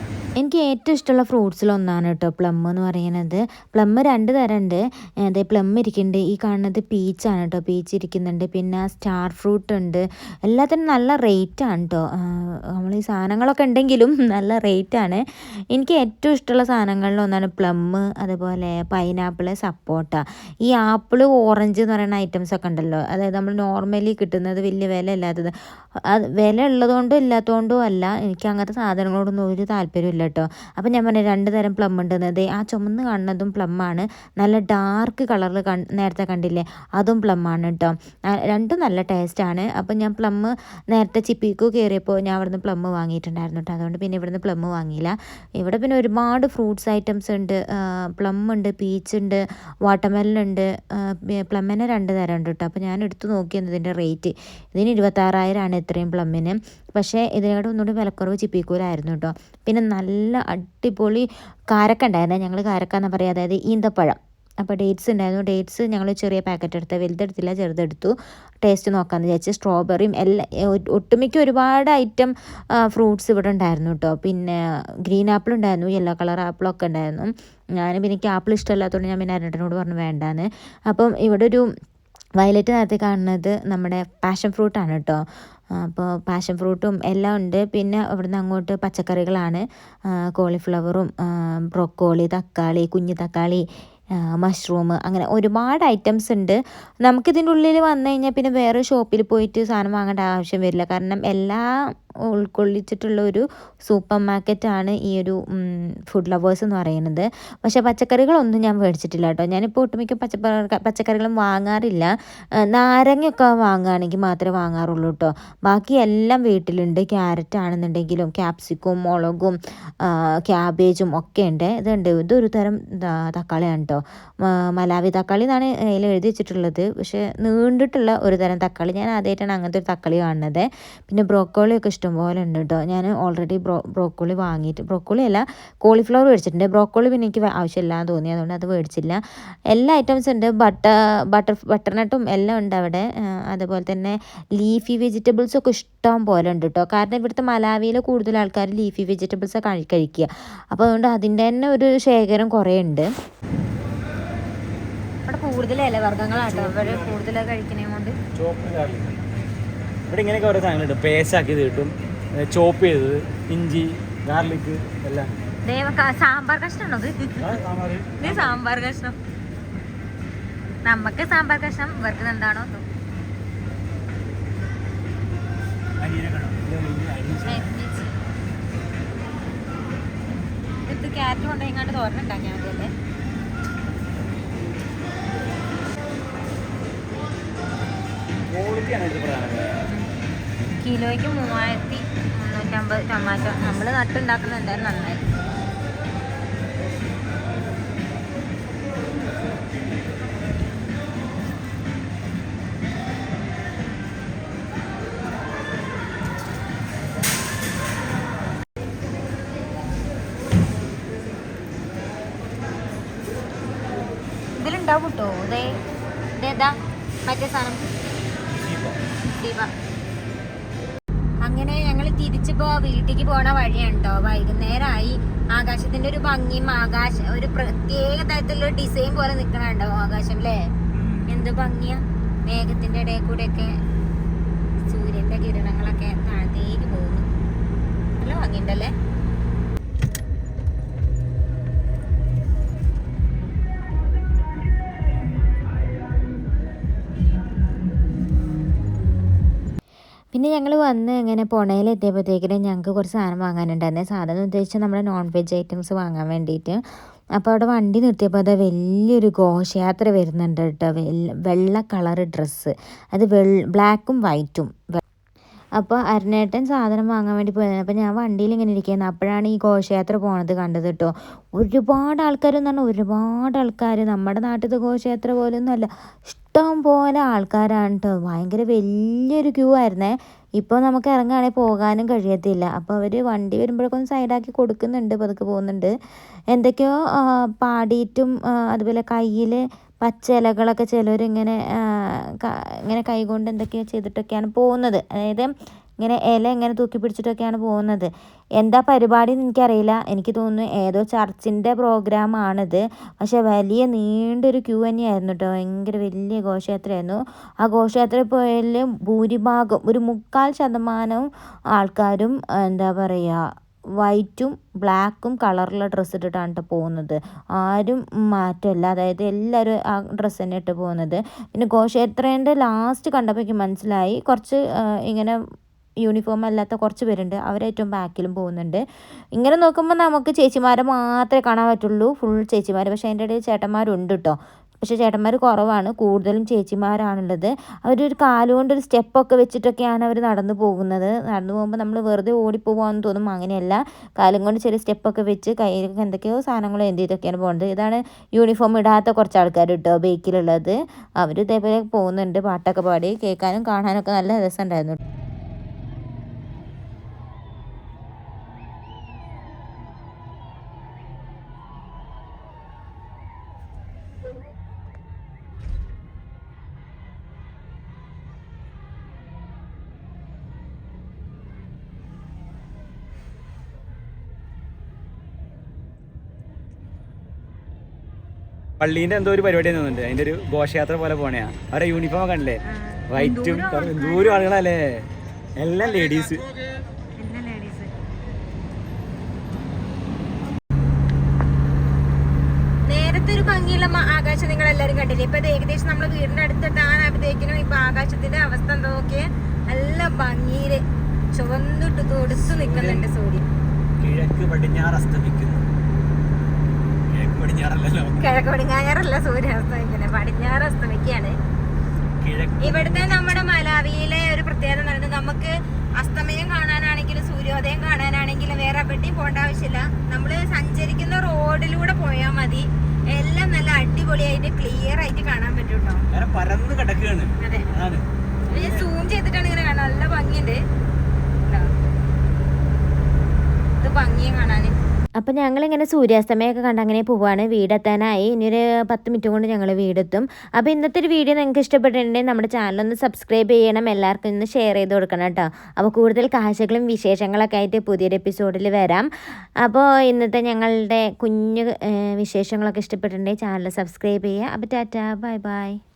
Speaker 3: എനിക്ക് ഏറ്റവും ഇഷ്ടമുള്ള ഫ്രൂട്ട്സിലൊന്നാണ് കേട്ടോ പ്ലം എന്ന് പറയുന്നത്. പ്ലം രണ്ട് തരം ഉണ്ട് അതെ പ്ലം ഇരിക്കുന്നുണ്ട്. ഈ കാണുന്നത് പീച്ചാണ് കേട്ടോ. പീച്ച് ഇരിക്കുന്നുണ്ട്. പിന്നെ സ്റ്റാർ ഫ്രൂട്ട് ഉണ്ട്. എല്ലാത്തിനും നല്ല റേറ്റാണ് കേട്ടോ. നമ്മൾ ഈ സാധനങ്ങളൊക്കെ ഉണ്ടെങ്കിലും നല്ല റേറ്റാണ് എനിക്ക് ഏറ്റവും ഇഷ്ടമുള്ള സാധനങ്ങളിൽ ഒന്നാണ് പ്ലം അതുപോലെ പൈനാപ്പിൾ സപ്പോട്ട. ഈ ആപ്പിൾ ഓറഞ്ച് എന്ന് പറയുന്ന ഐറ്റംസ് ഒക്കെ ഉണ്ടല്ലോ. അതായത് നമ്മൾ നോർമലി കിട്ടുന്നത് വലിയ വില ഇല്ലാത്തത് വില ഉള്ളതുകൊണ്ടും ഇല്ലാത്തതുകൊണ്ടും അല്ല. എനിക്ക് അങ്ങനത്തെ സാധനങ്ങളോടൊന്നും ഒരു താല്പര്യമില്ല കേട്ടോ അപ്പം ഞാൻ പറഞ്ഞു രണ്ട് തരം പ്ലം ഉണ്ടെന്ന്. ദേ ആ ചുമന്ന് കാണുന്നതും പ്ലമ്മാണ് നല്ല ഡാർക്ക് കളറിൽ നേരത്തെ കണ്ടില്ലേ? അതും പ്ലമ്മാണ് കേട്ടോ രണ്ടും നല്ല ടേസ്റ്റാണ് അപ്പം ഞാൻ പ്ലം നേരത്തെ ചിപ്പിക്കു കയറിയപ്പോൾ ഞാൻ അവിടുന്ന് പ്ലം വാങ്ങിയിട്ടുണ്ടായിരുന്നു കേട്ടോ അതുകൊണ്ട് പിന്നെ ഇവിടുന്ന് പ്ലം വാങ്ങിയില്ല. ഇവിടെ പിന്നെ ഒരുപാട് ഫ്രൂട്ട്സ് ഐറ്റംസ് ഉണ്ട്. പ്ലം ഉണ്ട് പീച്ച് ഉണ്ട് വാട്ടർമെലൻ ഉണ്ട്. പ്ലമ്മിന് രണ്ട് തരം ഉണ്ട് കേട്ടോ അപ്പോൾ ഞാൻ എടുത്തു നോക്കിയത് ഇതിന്റെ റേറ്റ് ഇതിന് ഇരുപത്താറായിരമാണ് ഇത്രയും പ്ലമ്മിന് പക്ഷേ ഇതിനോട് ഒന്നുകൂടി വിലക്കുറവ് ചിപ്പിക്കൂലായിരുന്നു കേട്ടോ പിന്നെ നല്ല അടിപൊളി കാരക്ക ഉണ്ടായിരുന്നു. ഞങ്ങൾ കാരക്ക എന്ന് പറയുക അതായത് ഈന്തപ്പഴം. അപ്പോൾ ഡേറ്റ്സ് ഉണ്ടായിരുന്നു. ഡേറ്റ്സ് ഞങ്ങൾ ചെറിയ പാക്കറ്റ് എടുത്ത് വലുതെടുത്തില്ല ചെറുതെടുത്തു. ടേസ്റ്റ് നോക്കാമെന്ന് വിചാരിച്ച് സ്ട്രോബെറിയും എല്ലാ ഒട്ടുമിക്ക ഒരുപാട് ഐറ്റം ഫ്രൂട്ട്സ് ഇവിടെ ഉണ്ടായിരുന്നു കേട്ടോ പിന്നെ ഗ്രീൻ ആപ്പിൾ ഉണ്ടായിരുന്നു യെല്ലോ കളർ ആപ്പിളൊക്കെ ഉണ്ടായിരുന്നു. ഞാൻ പിന്നെ എനിക്ക് ആപ്പിൾ ഇഷ്ടമല്ലാത്തതുകൊണ്ട് ഞാൻ പിന്നെ അരണ്ടനോട് പറഞ്ഞു വേണ്ടാന്ന്. അപ്പം ഇവിടെ ഒരു വയലറ്റ് നേരത്തെ കാണുന്നത് നമ്മുടെ പാഷൻ ഫ്രൂട്ടാണ് കേട്ടോ അപ്പോൾ പാഷൻ ഫ്രൂട്ടും എല്ലാം ഉണ്ട്. പിന്നെ അവിടുന്ന് അങ്ങോട്ട് പച്ചക്കറികളാണ്. കോളിഫ്ലവറും ബ്രൊക്കോളി തക്കാളി കുഞ്ഞു തക്കാളി മഷ്റൂം അങ്ങനെ ഒരുപാട് ഐറ്റംസ് ഉണ്ട്. നമുക്കിതിന്റെ ഉള്ളിൽ വന്നു കഴിഞ്ഞാൽ പിന്നെ വേറെ ഷോപ്പിൽ പോയിട്ട് സാധനം വാങ്ങേണ്ട ആവശ്യം വരില്ല. കാരണം എല്ലാം ഉൾക്കൊള്ളിച്ചിട്ടുള്ള ഒരു സൂപ്പർ മാർക്കറ്റാണ് ഈ ഒരു ഫുഡ് ലവേഴ്സ് എന്ന് പറയുന്നത്. പക്ഷേ പച്ചക്കറികളൊന്നും ഞാൻ മേടിച്ചിട്ടില്ല കേട്ടോ. ഞാനിപ്പോൾ ഒട്ടുമിക്ക പച്ചപ്പ പച്ചക്കറികളും വാങ്ങാറില്ല. നാരങ്ങയൊക്കെ വാങ്ങുകയാണെങ്കിൽ മാത്രമേ വാങ്ങാറുള്ളൂ കേട്ടോ. ബാക്കി എല്ലാം വീട്ടിലുണ്ട്. ക്യാരറ്റ് ആണെന്നുണ്ടെങ്കിലും ക്യാപ്സിക്കും മുളകും ക്യാബേജും ഒക്കെ ഉണ്ട്. ഇതുണ്ട്. ഇതൊരു തരം തക്കാളിയാണ് കേട്ടോ. മലാവി തക്കാളി എന്നാണ് അതിൽ എഴുതി വെച്ചിട്ടുള്ളത്. പക്ഷേ നീണ്ടിട്ടുള്ള ഒരു തരം തക്കാളി. ഞാൻ ആദ്യമായിട്ടാണ് അങ്ങനത്തെ ഒരു തക്കാളി കാണുന്നത്. പിന്നെ ബ്രോക്കോളി ഒക്കെ ഇഷ്ടംപോലെ ഉണ്ട് കേട്ടോ ഞാൻ ഓൾറെഡി ബ്രോ ബ്രോക്കോളി വാങ്ങിയിട്ട് ബ്രോക്കോളി അല്ല കോളിഫ്ലവർ മേടിച്ചിട്ടുണ്ട്. ബ്രോക്കോളി പിന്നെ എനിക്ക് ആവശ്യമില്ലാന്ന് തോന്നി അതുകൊണ്ട് അത് മേടിച്ചില്ല. എല്ലാ ഐറ്റംസ് ഉണ്ട് ബട്ടർ ബട്ടർ ബട്ടർനട്ടും എല്ലാം ഉണ്ട് അവിടെ. അതുപോലെ തന്നെ ലീഫി വെജിറ്റബിൾസ് ഒക്കെ ഇഷ്ടം പോലെ ഉണ്ട് കേട്ടോ കാരണം ഇവിടുത്തെ മലാവിയിൽ കൂടുതൽ ആൾക്കാർ ലീഫി വെജിറ്റബിൾസ് കഴി കഴിക്കുക. അപ്പോൾ അതുകൊണ്ട് അതിന്റെ തന്നെ ഒരു ശേഖരം കുറേ ഉണ്ട്. ഇവിടെ കൂടുതൽ ഇലവർഗങ്ങളാട്ടോ അവർ കൂടുതൽ
Speaker 2: കഴിക്കുന്നതുകൊണ്ട് ഇവിടെ ഇങ്ങനെയൊക്കെ ഓരോ സാധനങ്ങളുണ്ട് പേസ്റ്റ് ആക്കിയത് കിട്ടും. ചോപ്പ് ചെയ്തത് ഇഞ്ചി ഗാർലിക്ക് എല്ലാം.
Speaker 3: സാമ്പാർ കഷ്ണം ഉണ്ടോ ഇത് സാമ്പാർ കഷ്ണം. നമുക്ക് സാമ്പാർ കഷ്ണം ഇവർക്ക് എന്താണോ എന്തോ.
Speaker 2: ഇത്
Speaker 3: ക്യാരറ്റ് കൊണ്ട് ഇങ്ങോട്ട് തോരൻ ഉണ്ടാക്കിയാൽ മതിയല്ലേ?
Speaker 2: ക്വാളിറ്റിയാണ് ഇത് പ്രധാനം
Speaker 3: കിലോയ്ക്ക് മൂവായിരത്തി
Speaker 1: മുന്നൂറ്റമ്പത് ടൊമാറ്റോ. നമ്മൾ നട്ടുണ്ടാക്കുന്നുണ്ടായിരുന്നു നന്നായി. ഇതിലുണ്ടാവും കേട്ടോ. ഇതേ ഇതേതാ മറ്റേ സാധനം. ദീപ. അങ്ങനെ ഞങ്ങൾ തിരിച്ചിപ്പോ വീട്ടിലേക്ക് പോണ വഴിയാണ് കേട്ടോ വൈകുന്നേരമായി ആകാശത്തിന്റെ ഒരു ഭംഗിയും ആകാശ ഒരു പ്രത്യേക തരത്തിലുള്ള ഡിസൈൻ പോലെ നിക്കണുണ്ടോ ആകാശം അല്ലേ എന്ത് ഭംഗിയാ. മേഘത്തിന്റെ ഇടയിൽ കൂടെ ഒക്കെ സൂര്യന്റെ കിരണങ്ങളൊക്കെ താഴത്തേക്ക് പോകുന്നു. നല്ല ഭംഗിയുണ്ടല്ലേ?
Speaker 3: പിന്നെ ഞങ്ങൾ വന്ന് ഇങ്ങനെ പുണയിൽ എത്തിയപ്പോഴത്തേക്കിനും ഞങ്ങൾക്ക് കുറച്ച് സാധനം വാങ്ങാനുണ്ടായിരുന്നു. സാധനം ഉദ്ദേശിച്ച് നമ്മുടെ നോൺ വെജ് ഐറ്റംസ് വാങ്ങാൻ വേണ്ടിയിട്ട് അപ്പോൾ അവിടെ വണ്ടി നിർത്തിയപ്പോൾ അത് വലിയൊരു ഘോഷയാത്ര വരുന്നുണ്ട് കേട്ടോ. വെള്ള കളർ ഡ്രസ്സ്. അത് ബ്ലാക്കും വൈറ്റും. അപ്പോൾ അരുണേട്ടൻ സാധനം വാങ്ങാൻ വേണ്ടി പോയതാണ്. അപ്പോൾ ഞാൻ വണ്ടിയിൽ ഇങ്ങനെ ഇരിക്കുന്നത് അപ്പോഴാണ് ഈ ഘോഷയാത്ര പോണത് കണ്ടത് കേട്ടോ. ഒരുപാട് ആൾക്കാർ എന്ന് പറഞ്ഞാൽ ഒരുപാട് ആൾക്കാർ നമ്മുടെ നാട്ടിലത്തെ ഘോഷയാത്ര പോലൊന്നും അല്ല. ഇഷ്ടം പോലെ ആൾക്കാരാണ് കേട്ടോ. ഭയങ്കര വലിയൊരു ക്യൂ ആയിരുന്നേ. ഇപ്പോൾ നമുക്ക് ഇറങ്ങുകയാണെങ്കിൽ പോകാനും കഴിയത്തില്ല. അപ്പോൾ അവർ വണ്ടി വരുമ്പോഴേക്കൊന്ന് സൈഡാക്കി കൊടുക്കുന്നുണ്ട്. പതുക്കെ പോകുന്നുണ്ട്. എന്തൊക്കെയോ പാടിയിട്ടും അതുപോലെ കയ്യിൽ പച്ചിലകളൊക്കെ ചിലരിങ്ങനെ ആ, ക- ഇങ്ങനെ കൈകൊണ്ട് എന്തൊക്കെയോ ചെയ്തിട്ടൊക്കെയാണ് പോകുന്നത്. അതായത് ഇങ്ങനെ ഇല ഇങ്ങനെ തൂക്കി പിടിച്ചിട്ടൊക്കെയാണ് പോകുന്നത്. എന്താ പരിപാടി എന്ന് എനിക്കറിയില്ല. എനിക്ക് തോന്നുന്നു ഏതോ ചർച്ചിന്റെ പ്രോഗ്രാമാണിത്. പക്ഷേ വലിയ നീണ്ടൊരു ക്യൂ തന്നെയായിരുന്നു കേട്ടോ. ഭയങ്കര വലിയ ഘോഷയാത്രയായിരുന്നു. ആ ഘോഷയാത്ര പോയാലും ഭൂരിഭാഗം ഒരു മുക്കാൽ ശതമാനവും ആൾക്കാരും എന്താ പറയുക വൈറ്റും ബ്ലാക്കും കളറുള്ള ഡ്രസ്സ് ഇട്ടിട്ടാണ് കേട്ടോ പോകുന്നത്. ആരും മാറ്റമില്ല. അതായത് എല്ലാവരും ആ ഡ്രസ്സ് തന്നെ ഇട്ട് പോകുന്നത്. പിന്നെ ഘോഷയാത്രേന്റെ ലാസ്റ്റ് കണ്ടപ്പോഴേക്കും മനസ്സിലായി. കുറച്ച് ഇങ്ങനെ യൂണിഫോം അല്ലാത്ത കുറച്ച് പേരുണ്ട്. അവരേറ്റവും ബാക്കിലും പോകുന്നുണ്ട്. ഇങ്ങനെ നോക്കുമ്പോൾ നമുക്ക് ചേച്ചിമാരെ മാത്രമേ കാണാൻ പറ്റുള്ളൂ. ഫുൾ ചേച്ചിമാർ പക്ഷേ അതിന്റെ ഇടയിൽ ചേട്ടന്മാരുണ്ട് കേട്ടോ പക്ഷേ ചേട്ടന്മാർ കുറവാണ് കൂടുതലും ചേച്ചിമാരാണുള്ളത്. അവരൊരു കാലുകൊണ്ട് ഒരു സ്റ്റെപ്പൊക്കെ വെച്ചിട്ടൊക്കെയാണ് അവർ നടന്നു പോകുന്നത്. നടന്നു പോകുമ്പോൾ നമ്മൾ വെറുതെ ഓടിപ്പോകാമെന്ന് തോന്നും അങ്ങനെയല്ല. കാലും കൊണ്ട് ചെറിയ സ്റ്റെപ്പൊക്കെ വെച്ച് കയ്യിലൊക്കെ എന്തൊക്കെയോ സാധനങ്ങളോ ചെയ്തൊക്കെയാണ് പോകുന്നത് ഇതാണ് യൂണിഫോം ഇടാത്ത കുറച്ച് ആൾക്കാർ കേട്ടോ ബൈക്കിലുള്ളത്. അവർ ഇതേപോലെ പോകുന്നുണ്ട് പാട്ടൊക്കെ പാടി. കേൾക്കാനും കാണാനൊക്കെ നല്ല രസമുണ്ടായിരുന്നു.
Speaker 2: പള്ളീന്റെ എന്തോ ഒരു പരിപാടി തോന്നുന്നുണ്ട് അതിന്റെ ഒരു ഘോഷയാത്ര പോലെ പോണയാ. അവരെ യൂണിഫോം കണ്ടില്ലേ? വൈറ്റും ദൂരം ആളുകളല്ലേ? എല്ലാം ലേഡീസ്
Speaker 1: നേരത്തെ ഒരു ഭംഗിയുള്ള ആകാശം നിങ്ങൾ എല്ലാരും കണ്ടില്ലേ? ഇപ്പൊ ഏകദേശം നമ്മളെ വീടിന്റെ അടുത്തെത്താനായപ്പോഴത്തേക്കിനും ഇപ്പൊ ആകാശത്തിന്റെ അവസ്ഥ എന്താ നോക്കിയേ നല്ല ഭംഗിയിൽ ചുവന്നിട്ട് തൊടുത്തു നിൽക്കുന്നുണ്ട് സൂര്യൻ.
Speaker 2: കിഴക്ക് പടിഞ്ഞാറ് അസ്തമിക്കുന്നു. കിഴക്ക്
Speaker 1: പടിഞ്ഞാറല്ല സൂര്യാസ്തമിക്കുന്നത് പടിഞ്ഞാറ് അസ്തമിക്കുകയാണ് ഇവിടുത്തെ നമ്മുടെ മലാവിയിലെ ഒരു പ്രത്യേകത എന്ന് പറയുന്നത് നമുക്ക് അസ്തമയം കാണാനാണെങ്കിലും സൂര്യോദയം കാണാനാണെങ്കിലും വേറെ എവിടെയും പോകേണ്ട ആവശ്യമില്ല. നമ്മൾ സഞ്ചരിക്കുന്ന റോഡിലൂടെ പോയാൽ മതി. എല്ലാം നല്ല അടിപൊളിയായിട്ട് ക്ലിയർ ആയിട്ട് കാണാൻ പറ്റും
Speaker 2: പരന്ന് കിടക്കുകയാണ്.
Speaker 1: അതെ. സൂം ചെയ്തിട്ടാണ് ഇങ്ങനെ കാണാൻ നല്ല ഭംഗിയുണ്ട്. ഇതാ. ഇത് ഭംഗിയും കാണാന്.
Speaker 3: അപ്പം ഞങ്ങളിങ്ങനെ സൂര്യാസ്തമയമൊക്കെ കണ്ട് അങ്ങനെ പോവുകയാണ് വീടെത്താനായി. ഇനിയൊരു പത്ത് മിനിറ്റ് കൊണ്ട് ഞങ്ങൾ വീടെത്തും. അപ്പോൾ ഇന്നത്തെ ഒരു വീഡിയോ നിങ്ങൾക്ക് ഇഷ്ടപ്പെട്ടിട്ടുണ്ടെങ്കിൽ നമ്മുടെ ചാനലൊന്ന് സബ്സ്ക്രൈബ് ചെയ്യണം. എല്ലാവർക്കും ഒന്ന് ഷെയർ ചെയ്ത് കൊടുക്കണം കേട്ടോ അപ്പോൾ കൂടുതൽ കാഴ്ചകളും വിശേഷങ്ങളൊക്കെ ആയിട്ട് പുതിയൊരു എപ്പിസോഡിൽ വരാം. അപ്പോൾ ഇന്നത്തെ ഞങ്ങളുടെ കുഞ്ഞു വിശേഷങ്ങളൊക്കെ ഇഷ്ടപ്പെട്ടിട്ടുണ്ടെങ്കിൽ ചാനൽ സബ്സ്ക്രൈബ് ചെയ്യുക. അപ്പോൾ ടാറ്റാ. Bye bye.